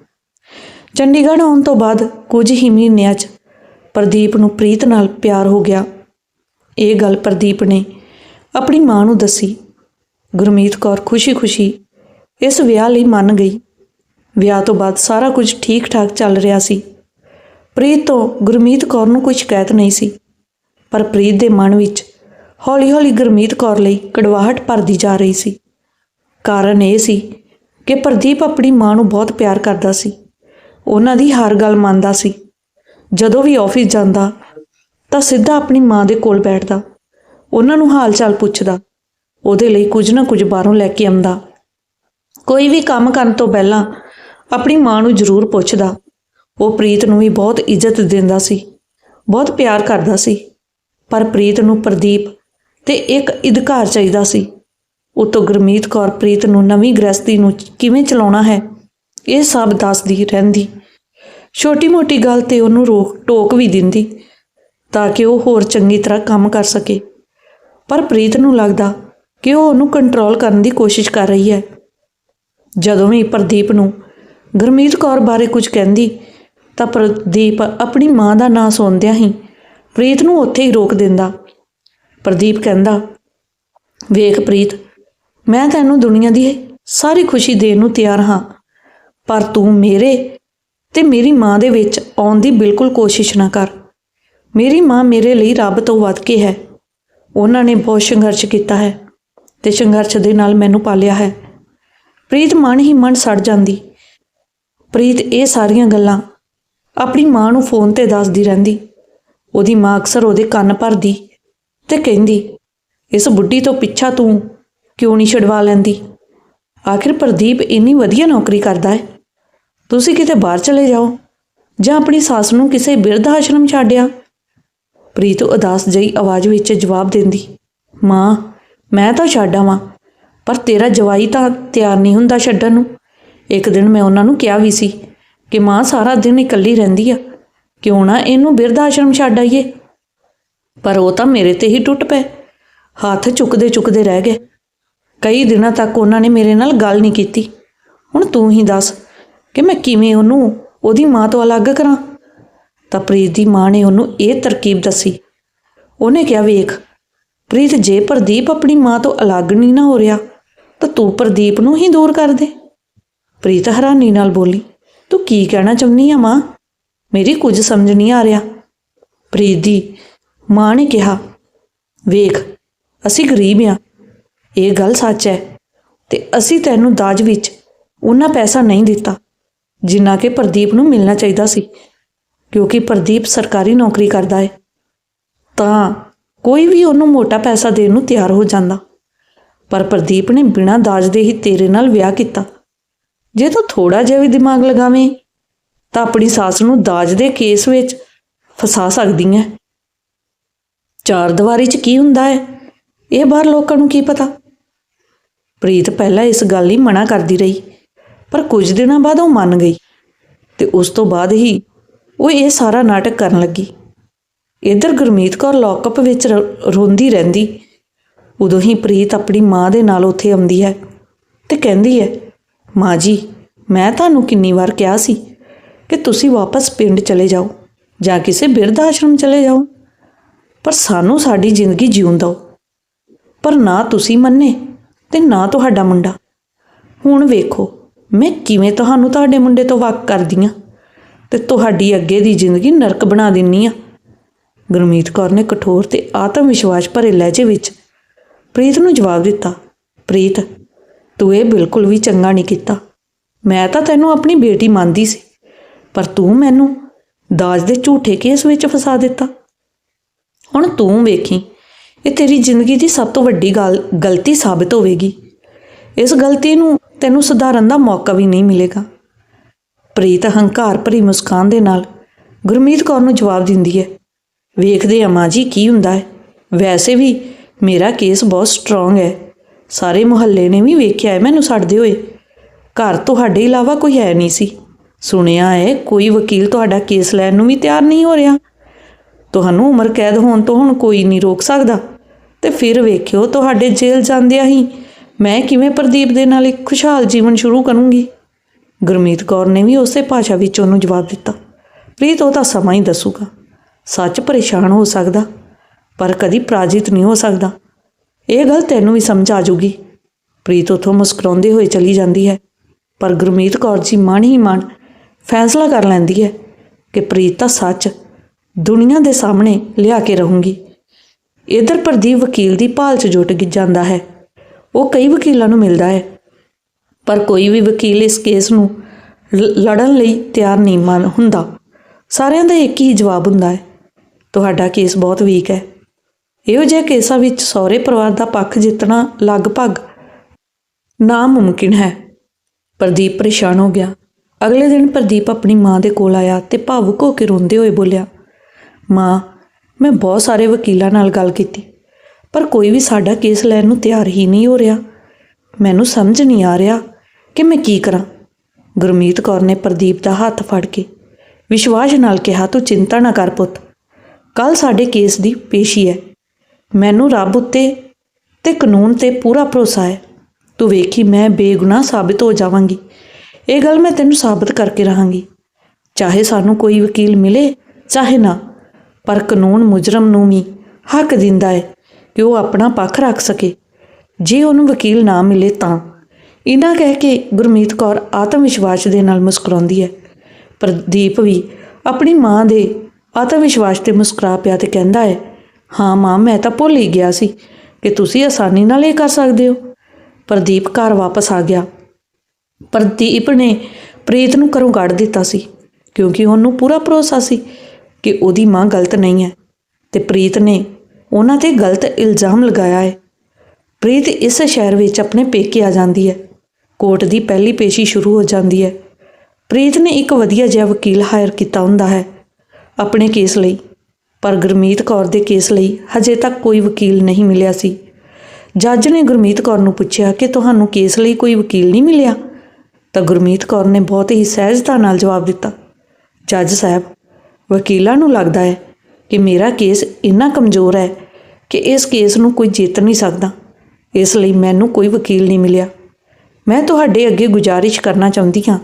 ਚੰਡੀਗੜ੍ਹ ਆਉਣ ਤੋਂ ਬਾਅਦ ਕੁਝ ਹੀ ਮਹੀਨਿਆਂ 'ਚ ਪ੍ਰਦੀਪ ਨੂੰ ਪ੍ਰੀਤ ਨਾਲ ਪਿਆਰ ਹੋ ਗਿਆ। ਇਹ ਗੱਲ ਪ੍ਰਦੀਪ ਨੇ ਆਪਣੀ ਮਾਂ ਨੂੰ ਦੱਸੀ। ਗੁਰਮੀਤ ਕੌਰ ਖੁਸ਼ੀ-ਖੁਸ਼ੀ ਇਸ ਵਿਆਹ ਲਈ ਮੰਨ ਗਈ। ਵਿਆਹ ਤੋਂ ਬਾਅਦ ਸਾਰਾ ਕੁਝ ਠੀਕ-ਠਾਕ ਚੱਲ ਰਿਹਾ ਸੀ। ਪ੍ਰੀਤ ਤੋਂ ਗੁਰਮੀਤ ਕੌਰ ਨੂੰ ਕੋਈ ਸ਼ਿਕਾਇਤ ਨਹੀਂ ਸੀ। ਪਰ ਪ੍ਰੀਤ ਦੇ ਮਨ ਵਿੱਚ ਹੌਲੀ-ਹੌਲੀ ਗੁਰਮੀਤ ਕੌਰ ਲਈ ਕੜਵਾਹਟ ਭਰਦੀ ਜਾ ਰਹੀ ਸੀ। ਕਾਰਨ ਇਹ ਸੀ ਕਿ ਪ੍ਰਦੀਪ ਆਪਣੀ ਮਾਂ ਨੂੰ ਬਹੁਤ ਪਿਆਰ ਕਰਦਾ ਸੀ। ਉਹਨਾਂ ਦੀ ਹਰ ਗੱਲ ਮੰਨਦਾ ਸੀ। ਜਦੋਂ ਵੀ ਆਫਿਸ ਜਾਂਦਾ, ਤਾਂ ਸਿੱਧਾ ਆਪਣੀ ਮਾਂ ਦੇ ਕੋਲ ਬੈਠਦਾ। ਉਹਨਾਂ ਨੂੰ ਹਾਲ ਚਾਲ ਪੁੱਛਦਾ। ਉਹਦੇ ਲਈ ਕੁਝ ਨਾ ਕੁਝ ਬਾਹਰੋਂ ਲੈ ਕੇ ਆਉਂਦਾ। ਕੋਈ ਵੀ ਕੰਮ ਕਰਨ ਤੋਂ ਪਹਿਲਾਂ ਆਪਣੀ ਮਾਂ ਨੂੰ ਜ਼ਰੂਰ ਪੁੱਛਦਾ। ਉਹ ਪ੍ਰੀਤ ਨੂੰ ਵੀ ਬਹੁਤ ਇੱਜ਼ਤ ਦਿੰਦਾ ਸੀ। ਬਹੁਤ ਪਿਆਰ ਕਰਦਾ ਸੀ। ਪਰ ਪ੍ਰੀਤ ਨੂੰ ਪ੍ਰਦੀਪ ਤੇ ਇੱਕ ਅਧਿਕਾਰ ਚਾਹੀਦਾ ਸੀ। ਉਤੋਂ ਗੁਰਮੀਤ ਕੌਰ ਪ੍ਰੀਤ ਨੂੰ ਨਵੀਂ ਗ੍ਰਸਤੀ ਨੂੰ ਕਿਵੇਂ ਚਲਾਉਣਾ ਹੈ, ਇਹ ਸਭ ਦੱਸਦੀ ਰਹਿੰਦੀ। ਛੋਟੀ-ਮੋਟੀ ਗੱਲ ਤੇ ਉਹਨੂੰ ਰੋਕ ਟੋਕ ਵੀ ਦਿੰਦੀ, ਤਾਂ ਕਿ ਉਹ ਹੋਰ ਚੰਗੀ ਤਰ੍ਹਾਂ ਕੰਮ ਕਰ ਸਕੇ। ਪਰ ਪ੍ਰੀਤ ਨੂੰ ਲੱਗਦਾ ਕਿ ਉਹ ਉਹਨੂੰ ਕੰਟਰੋਲ ਕਰਨ ਦੀ ਕੋਸ਼ਿਸ਼ ਕਰ ਰਹੀ ਹੈ। ਜਦੋਂ ਵੀ ਪ੍ਰਦੀਪ ਨੂੰ ਗੁਰਮੀਤ ਕੌਰ ਬਾਰੇ ਕੁਝ ਕਹਿੰਦੀ, ਤਾਂ ਪ੍ਰਦੀਪ ਆਪਣੀ ਮਾਂ ਦਾ ਨਾਂ ਸੁਣਦਿਆਂ ਹੀ ਪ੍ਰੀਤ ਨੂੰ ਉੱਥੇ ਹੀ ਰੋਕ ਦਿੰਦਾ। ਪ੍ਰਦੀਪ ਕਹਿੰਦਾ, ਵੇਖ ਪ੍ਰੀਤ, ਮੈਂ ਤੈਨੂੰ ਦੁਨੀਆ ਦੀ ਸਾਰੀ ਖੁਸ਼ੀ ਦੇਣ ਨੂੰ ਤਿਆਰ ਹਾਂ, ਪਰ ਤੂੰ ਮੇਰੇ ਤੇ ਮੇਰੀ ਮਾਂ ਦੇ ਵਿੱਚ ਆਉਣ ਦੀ ਬਿਲਕੁਲ ਕੋਸ਼ਿਸ਼ ਨਾ ਕਰ। ਮੇਰੀ ਮਾਂ ਮੇਰੇ ਲਈ ਰੱਬ ਤੋਂ ਵੱਧ ਕੇ ਹੈ। ਉਹਨਾਂ ਨੇ ਬਹੁਤ ਸੰਘਰਸ਼ ਕੀਤਾ ਹੈ ਤੇ ਸੰਘਰਸ਼ ਦੇ ਨਾਲ ਮੈਨੂੰ ਪਾਲਿਆ ਹੈ। ਪ੍ਰੀਤ ਮਨ ਹੀ ਮਨ ਸੜ ਜਾਂਦੀ। ਪ੍ਰੀਤ ਇਹ ਸਾਰੀਆਂ ਗੱਲਾਂ ਆਪਣੀ ਮਾਂ ਨੂੰ ਫੋਨ ਤੇ ਦੱਸਦੀ ਰਹਿੰਦੀ। ਉਹਦੀ ਮਾਂ ਅਕਸਰ ਉਹਦੇ ਕੰਨ ਭਰਦੀ ਤੇ ਕਹਿੰਦੀ, ਇਸ ਬੁੱਢੀ ਤੋਂ ਪਿੱਛਾ ਤੂੰ ਕਿਉਂ ਨਹੀਂ ਛਡਵਾ ਲੈਂਦੀ? ਆਖਿਰ ਪ੍ਰਦੀਪ ਇੰਨੀ ਵਧੀਆ ਨੌਕਰੀ ਕਰਦਾ ਹੈ। ਤੁਸੀਂ ਕਿਤੇ ਬਾਹਰ ਚਲੇ ਜਾਓ ਜਾਂ ਆਪਣੀ ਸੱਸ ਨੂੰ ਕਿਸੇ ਬਿਰਧ ਆਸ਼ਰਮ ਛੱਡਿਆ? ਪ੍ਰੀਤ ਉਦਾਸ ਜਈ ਆਵਾਜ਼ ਵਿੱਚ ਜਵਾਬ ਦਿੰਦੀ, ਮਾਂ, ਮੈਂ ਤਾਂ ਛੱਡ ਆਵਾਂ, ਪਰ ਤੇਰਾ ਜਵਾਈ ਤਾਂ ਤਿਆਰ ਨਹੀਂ ਹੁੰਦਾ ਛੱਡਣ ਨੂੰ। ਇੱਕ ਦਿਨ ਮੈਂ ਉਹਨਾਂ ਨੂੰ ਕਿਹਾ ਵੀ ਸੀ ਕਿ ਮਾਂ ਸਾਰਾ ਦਿਨ ਇਕੱਲੀ ਰਹਿੰਦੀ ਆ, ਕਿਉਂ ਨਾ ਇਹਨੂੰ ਬਿਰਧ ਆਸ਼ਰਮ ਛੱਡ ਆਈਏ? ਪਰ ਉਹ ਤਾਂ ਮੇਰੇ ਤੇ ਹੀ ਟੁੱਟ ਪਏ। ਹੱਥ ਚੁੱਕਦੇ ਚੁੱਕਦੇ ਰਹਿ ਗਏ। ਕਈ ਦਿਨਾਂ ਤੱਕ ਉਹਨਾਂ ਨੇ ਮੇਰੇ ਨਾਲ ਗੱਲ ਨਹੀਂ ਕੀਤੀ। ਹੁਣ ਤੂੰ ਹੀ ਦੱਸ ਕਿ ਮੈਂ ਕਿਵੇਂ ਉਹਨੂੰ, ਉਹਦੀ ਮਾਂ ਤੋਂ ਅਲੱਗ ਕਰਾਂ? ਤਾਂ ਪ੍ਰੀਤ ਦੀ ਮਾਂ ਨੇ ਉਹਨੂੰ ਇਹ ਤਰਕੀਬ ਦੱਸੀ। ਉਹਨੇ ਕਿਹਾ, ਵੇਖ, ਪ੍ਰੀਤ ਜੇ ਪ੍ਰਦੀਪ ਆਪਣੀ ਮਾਂ ਤੋਂ ਅਲੱਗ ਨਹੀਂ ਨਾ ਹੋ ਰਿਹਾ, ਤਾਂ ਤੂੰ ਪ੍ਰਦੀਪ ਨੂੰ ਹੀ ਦੂਰ ਕਰ ਦੇ। ਪ੍ਰੀਤ ਹੈਰਾਨੀ ਨਾਲ ਬੋਲੀ, ਤੂੰ ਕੀ ਕਹਿਣਾ ਚਾਹੁੰਦੀ ਆ ਮਾਂ? ਮੇਰੀ ਕੁਝ ਸਮਝ ਨਹੀਂ ਆ ਰਿਹਾ। ਪ੍ਰੀਤ ਦੀ ਮਾਂ ਨੇ ਕਿਹਾ, ਵੇਖ, ਅਸੀਂ ਗਰੀਬ ਆ। ਇਹ ਗੱਲ ਸੱਚ ਹੈ ਤੇ ਅਸੀਂ ਤੈਨੂੰ ਦਾਜ ਵਿੱਚ ਉਹਨਾਂ ਪੈਸਾ ਨਹੀਂ ਦਿੱਤਾ, ਜਿੰਨਾ ਕਿ ਪ੍ਰਦੀਪ ਨੂੰ ਮਿਲਣਾ ਚਾਹੀਦਾ ਸੀ, ਕਿਉਂਕਿ ਪ੍ਰਦੀਪ ਸਰਕਾਰੀ ਨੌਕਰੀ ਕਰਦਾ ਹੈ ਤਾਂ ਕੋਈ ਵੀ ਉਹਨੂੰ ਮੋਟਾ ਪੈਸਾ ਦੇਣ ਨੂੰ ਤਿਆਰ ਹੋ ਜਾਂਦਾ। ਪਰ ਪ੍ਰਦੀਪ ਨੇ ਬਿਨਾਂ ਦਾਜ ਦੇ ਹੀ ਤੇਰੇ ਨਾਲ ਵਿਆਹ ਕੀਤਾ। ਜੇ ਤੂੰ ਥੋੜਾ ਜਿਹਾ ਵੀ ਦਿਮਾਗ ਲਗਾਵੇਂ, ਤਾਂ ਆਪਣੀ ਸੱਸ ਨੂੰ ਦਾਜ ਦੇ ਕੇਸ ਵਿੱਚ ਫਸਾ ਸਕਦੀ ਹੈ ਚਾਰ ਦੀਵਾਰੀ 'ਚ ਕੀ ਹੁੰਦਾ ਹੈ? ਇਹ ਬਾਹਰ ਲੋਕਾਂ ਨੂੰ ਕੀ ਪਤਾ? ਪ੍ਰੀਤ ਪਹਿਲਾਂ ਇਸ ਗੱਲ ਲਈ ਮਨਾ ਕਰਦੀ ਰਹੀ, ਪਰ ਕੁਝ ਦਿਨਾਂ ਬਾਅਦ ਉਹ ਮੰਨ ਗਈ ਤੇ ਉਸ ਤੋਂ ਬਾਅਦ ਹੀ ਉਹ ਇਹ ਸਾਰਾ ਨਾਟਕ ਕਰਨ ਲੱਗੀ। ਇਧਰ ਗੁਰਮੀਤ ਕੌਰ ਲੌਕਅਪ ਵਿੱਚ ਰੋਂਦੀ ਰਹਿੰਦੀ। ਉਦੋਂ ਹੀ ਪ੍ਰੀਤ ਆਪਣੀ ਮਾਂ ਦੇ ਨਾਲ ਉੱਥੇ ਆਉਂਦੀ ਹੈ ਤੇ ਕਹਿੰਦੀ ਹੈ, ਮਾਂ ਜੀ, ਮੈਂ ਤੁਹਾਨੂੰ ਕਿੰਨੀ ਵਾਰ ਕਿਹਾ ਸੀ ਕਿ ਤੁਸੀਂ ਵਾਪਸ ਪਿੰਡ ਚਲੇ ਜਾਓ, ਜਾਂ ਕਿਸੇ ਬਿਰਧ ਆਸ਼ਰਮ ਚਲੇ ਜਾਓ। ਪਰ ਸਾਨੂੰ ਸਾਡੀ ਜ਼ਿੰਦਗੀ ਜਿਉਣ ਦਿਓ। ਪਰ ਨਾ ਤੁਸੀਂ ਮੰਨੇ ਤੇ ਨਾ ਤੁਹਾਡਾ ਮੁੰਡਾ। ਹੁਣ ਵੇਖੋ, ਮੈਂ ਕਿਵੇਂ ਤੁਹਾਨੂੰ ਤੁਹਾਡੇ ਮੁੰਡੇ ਤੋਂ ਵੱਖ ਕਰਦੀ ਹਾਂ ਤੇ ਤੁਹਾਡੀ ਅੱਗੇ ਦੀ ਜ਼ਿੰਦਗੀ ਨਰਕ ਬਣਾ ਦਿੰਨੀ ਆ। ਗੁਰਮੀਤ ਕੌਰ ਨੇ ਕਠੋਰ ਤੇ ਆਤਮ ਵਿਸ਼ਵਾਸ ਭਰੇ ਲਹਿਜੇ ਵਿੱਚ ਪ੍ਰੀਤ ਨੂੰ ਜਵਾਬ ਦਿੱਤਾ, ਪ੍ਰੀਤ, ਤੂੰ ਇਹ ਬਿਲਕੁਲ ਵੀ ਚੰਗਾ ਨਹੀਂ ਕੀਤਾ। ਮੈਂ ਤਾਂ ਤੈਨੂੰ ਆਪਣੀ ਬੇਟੀ ਮੰਨਦੀ ਸੀ, ਪਰ ਤੂੰ ਮੈਨੂੰ ਦਾਜ ਦੇ ਝੂਠੇ ਕੇਸ ਵਿੱਚ ਫਸਾ ਦਿੱਤਾ। ਹੁਣ ਤੂੰ ਵੇਖੀ, ਇਹ ਤੇਰੀ ਜ਼ਿੰਦਗੀ ਦੀ ਸਭ ਤੋਂ ਵੱਡੀ ਗੱਲ, ਗਲਤੀ ਸਾਬਿਤ ਹੋਵੇਗੀ। ਇਸ ਗਲਤੀ ਨੂੰ ਤੈਨੂੰ ਸੁਧਾਰਨ ਦਾ ਮੌਕਾ ਵੀ ਨਹੀਂ ਮਿਲੇਗਾ। ਪ੍ਰੀਤ ਹੰਕਾਰ ਭਰੀ ਮੁਸਕਾਨ ਦੇ ਨਾਲ ਗੁਰਮੀਤ ਕੌਰ ਨੂੰ ਜਵਾਬ ਦਿੰਦੀ ਹੈ, ਵੇਖਦੇ ਆ ਮਾਂ ਜੀ, ਕੀ ਹੁੰਦਾ ਹੈ। ਵੈਸੇ ਵੀ ਮੇਰਾ ਕੇਸ ਬਹੁਤ ਸਟਰੋਂਗ ਹੈ। ਸਾਰੇ ਮੁਹੱਲੇ ਨੇ ਵੀ ਵੇਖਿਆ ਹੈ ਮੈਨੂੰ ਛੱਡਦੇ ਹੋਏ। ਘਰ ਤੁਹਾਡੇ ਇਲਾਵਾ ਕੋਈ ਹੈ ਨਹੀਂ ਸੀ। ਸੁਣਿਆ ਹੈ, ਕੋਈ ਵਕੀਲ ਤੁਹਾਡਾ ਕੇਸ ਲੈਣ ਨੂੰ ਵੀ ਤਿਆਰ ਨਹੀਂ ਹੋ ਰਿਹਾ। ਤੁਹਾਨੂੰ ਉਮਰ ਕੈਦ ਹੋਣ ਤੋਂ ਹੁਣ ਕੋਈ ਨਹੀਂ ਰੋਕ ਸਕਦਾ। ਤੇ ਫਿਰ ਵੇਖਿਓ ਤੁਹਾਡੇ ਜੇਲ੍ਹ ਜਾਂਦਿਆਂ ਹੀ ਮੈਂ ਕਿਵੇਂ ਪ੍ਰਦੀਪ ਦੇ ਨਾਲ ਇੱਕ ਖੁਸ਼ਹਾਲ ਜੀਵਨ ਸ਼ੁਰੂ ਕਰੂੰਗੀ। ਗੁਰਮੀਤ ਕੌਰ ਨੇ ਵੀ ਉਸੇ ਭਾਸ਼ਾ ਵਿੱਚ ਉਹਨੂੰ ਜਵਾਬ ਦਿੱਤਾ। ਪ੍ਰੀਤ, ਉਹ ਤਾਂ ਸਮਾਂ ਹੀ ਦੱਸੂਗਾ। ਸੱਚ ਪਰੇਸ਼ਾਨ ਹੋ ਸਕਦਾ, ਪਰ ਕਦੀ ਪਰਾਜਿਤ ਨਹੀਂ ਹੋ ਸਕਦਾ। ਇਹ ਗੱਲ ਤੈਨੂੰ ਵੀ ਸਮਝ ਆ ਜੂਗੀ ਪ੍ਰੀਤ ਉਥੋਂ ਮੁਸਕਰਾਉਂਦੇ ਹੋਏ ਚਲੀ ਜਾਂਦੀ ਹੈ, ਪਰ ਗੁਰਮੀਤ ਕੌਰ ਜੀ ਮਨ ਹੀ ਮਨ ਫੈਸਲਾ ਕਰ ਲੈਂਦੀ ਹੈ ਕਿ ਪ੍ਰੀਤ ਤਾਂ ਸੱਚ ਦੁਨੀਆ ਦੇ ਸਾਹਮਣੇ ਲਿਆ ਕੇ ਰਹੂੰਗੀ। ਇਧਰ ਪ੍ਰਦੀਪ ਵਕੀਲ ਦੀ ਭਾਲ 'ਚ ਜੁਟ ਗਿ ਜਾਂਦਾ ਹੈ। ਉਹ ਕਈ ਵਕੀਲਾਂ ਨੂੰ ਮਿਲਦਾ ਹੈ, ਪਰ ਕੋਈ ਵੀ ਵਕੀਲ ਇਸ ਕੇਸ ਨੂੰ ਲ- ਲੜਨ ਲਈ ਤਿਆਰ ਨਹੀਂ ਮਨ ਹੁੰਦਾ। ਸਾਰਿਆਂ ਦਾ ਇੱਕ ਹੀ ਜਵਾਬ ਹੁੰਦਾ ਹੈ, ਤੁਹਾਡਾ ਕੇਸ ਬਹੁਤ ਵੀਕ ਹੈ। ਇਹੋ ਜਿਹੇ ਕੇਸਾਂ ਵਿੱਚ ਸਹੁਰੇ ਪਰਿਵਾਰ ਦਾ ਪੱਖ ਜਿੱਤਣਾ ਲਗਭਗ ਨਾਮੁਮਕਿਨ ਹੈ। ਪ੍ਰਦੀਪ ਪਰੇਸ਼ਾਨ ਹੋ ਗਿਆ। ਅਗਲੇ ਦਿਨ ਪ੍ਰਦੀਪ ਆਪਣੀ ਮਾਂ ਦੇ ਕੋਲ ਆਇਆ ਤੇ ਭਾਵੁਕ ਹੋ ਕੇ ਰੋਂਦੇ ਹੋਏ ਬੋਲਿਆ ਮਾਂ, ਮੈਂ ਬਹੁਤ ਸਾਰੇ ਵਕੀਲਾਂ ਨਾਲ ਗੱਲ ਕੀਤੀ, ਪਰ ਕੋਈ ਵੀ ਸਾਡਾ ਕੇਸ ਲੈਣ ਨੂੰ ਤਿਆਰ ਹੀ ਨਹੀਂ ਹੋ ਰਿਹਾ। ਮੈਨੂੰ ਸਮਝ ਨਹੀਂ ਆ ਰਿਹਾ ਕਿ ਮੈਂ ਕੀ ਕਰਾਂ। ਗੁਰਮੀਤ ਕੌਰ ਨੇ ਪ੍ਰਦੀਪ ਦਾ ਹੱਥ ਫੜ ਕੇ ਵਿਸ਼ਵਾਸ ਨਾਲ ਕਿਹਾ, ਤੂੰ ਚਿੰਤਾ ਨਾ ਕਰ ਪੁੱਤ। ਕੱਲ ਸਾਡੇ ਕੇਸ ਦੀ ਪੇਸ਼ੀ ਹੈ। ਮੈਨੂੰ ਰੱਬ ਉੱਤੇ ਤੇ ਕਾਨੂੰਨ ਤੇ ਪੂਰਾ ਭਰੋਸਾ ਹੈ। ਤੂੰ ਵੇਖੀ, ਮੈਂ ਬੇਗੁਨਾਹ ਸਾਬਿਤ ਹੋ ਜਾਵਾਂਗੀ। ਇਹ ਗੱਲ ਮੈਂ ਤੈਨੂੰ ਸਾਬਤ ਕਰਕੇ ਰਹਾਂਗੀ। ਚਾਹੇ ਸਾਨੂੰ ਕੋਈ ਵਕੀਲ ਮਿਲੇ, ਚਾਹੇ ਨਾ। ਪਰ ਕਾਨੂੰਨ ਮੁਜਰਮ ਨੂੰ ਵੀ ਹੱਕ ਦਿੰਦਾ ਹੈ ਕਿ ਉਹ ਆਪਣਾ ਪੱਖ ਰੱਖ ਸਕੇ। ਜੇ ਉਹਨੂੰ ਵਕੀਲ ਨਾ ਮਿਲੇ ਤਾਂ। ਇਹਨਾਂ ਕਹਿ ਕੇ ਗੁਰਮੀਤ ਕੌਰ ਆਤਮ ਵਿਸ਼ਵਾਸ ਦੇ ਨਾਲ ਮੁਸਕਰਾਉਂਦੀ ਹੈ। ਪ੍ਰਦੀਪ ਵੀ ਆਪਣੀ ਮਾਂ ਦੇ ਆਤਮ ਵਿਸ਼ਵਾਸ ਤੇ ਮੁਸਕਰਾ ਪਿਆ ਤੇ ਕਹਿੰਦਾ ਹੈ, ਹਾਂ ਮਾਂ, ਮੈਂ ਤਾਂ ਭੁੱਲ ਹੀ ਗਿਆ ਸੀ ਕਿ ਤੁਸੀਂ ਆਸਾਨੀ ਨਾਲ ਇਹ ਕਰ ਸਕਦੇ ਹੋ। ਪ੍ਰਦੀਪ ਘਰ ਵਾਪਸ ਆ ਗਿਆ। ਪ੍ਰਦੀਪ ਨੇ ਪ੍ਰੀਤ ਨੂੰ ਘਰੋਂ ਕੱਢ ਦਿੱਤਾ ਸੀ ਕਿਉਂਕਿ ਉਹਨੂੰ ਪੂਰਾ ਭਰੋਸਾ ਸੀ ਕਿ ਉਹਦੀ ਮਾਂ ਗਲਤ ਨਹੀਂ ਹੈ ਤੇ ਪ੍ਰੀਤ ਨੇ ਉਹਨਾਂ ਤੇ ਗਲਤ ਇਲਜ਼ਾਮ ਲਗਾਇਆ ਹੈ। ਪ੍ਰੀਤ ਇਸ ਸ਼ਹਿਰ ਵਿੱਚ ਆਪਣੇ ਪੇਕੇ ਆ ਜਾਂਦੀ ਹੈ। ਕੋਰਟ ਦੀ ਪਹਿਲੀ ਪੇਸ਼ੀ ਸ਼ੁਰੂ ਹੋ ਜਾਂਦੀ ਹੈ। ਪ੍ਰੀਤ ਨੇ ਇੱਕ ਵਧੀਆ ਜਿਹਾ ਵਕੀਲ ਹਾਇਰ ਕੀਤਾ ਹੁੰਦਾ ਹੈ ਆਪਣੇ ਕੇਸ ਲਈ। ਪਰ ਗੁਰਮੀਤ ਕੌਰ ਦੇ ਕੇਸ ਲਈ ਹਜੇ ਤੱਕ ਕੋਈ ਵਕੀਲ ਨਹੀਂ ਮਿਲਿਆ ਸੀ। ਜੱਜ ਨੇ ਗੁਰਮੀਤ ਕੌਰ ਨੂੰ ਪੁੱਛਿਆ ਕਿ ਤੁਹਾਨੂੰ ਕੇਸ ਲਈ ਕੋਈ ਵਕੀਲ ਨਹੀਂ ਮਿਲਿਆ? ਤਾਂ ਗੁਰਮੀਤ ਕੌਰ ਨੇ ਬਹੁਤ ਹੀ ਸਹਿਜਤਾ ਨਾਲ ਜਵਾਬ ਦਿੱਤਾ। ਜੱਜ ਸਾਹਿਬ ਵਕੀਲਾਂ ਨੂੰ ਲੱਗਦਾ ਹੈ ਕਿ ਮੇਰਾ ਕੇਸ ਇੰਨਾ ਕਮਜ਼ੋਰ ਹੈ ਕਿ ਇਸ ਕੇਸ ਨੂੰ ਕੋਈ ਜਿੱਤ ਨਹੀਂ ਸਕਦਾ। ਇਸ ਲਈ ਮੈਨੂੰ ਕੋਈ ਵਕੀਲ ਨਹੀਂ ਮਿਲਿਆ। ਮੈਂ ਤੁਹਾਡੇ ਅੱਗੇ ਗੁਜ਼ਾਰਿਸ਼ ਕਰਨਾ ਚਾਹੁੰਦੀ ਹਾਂ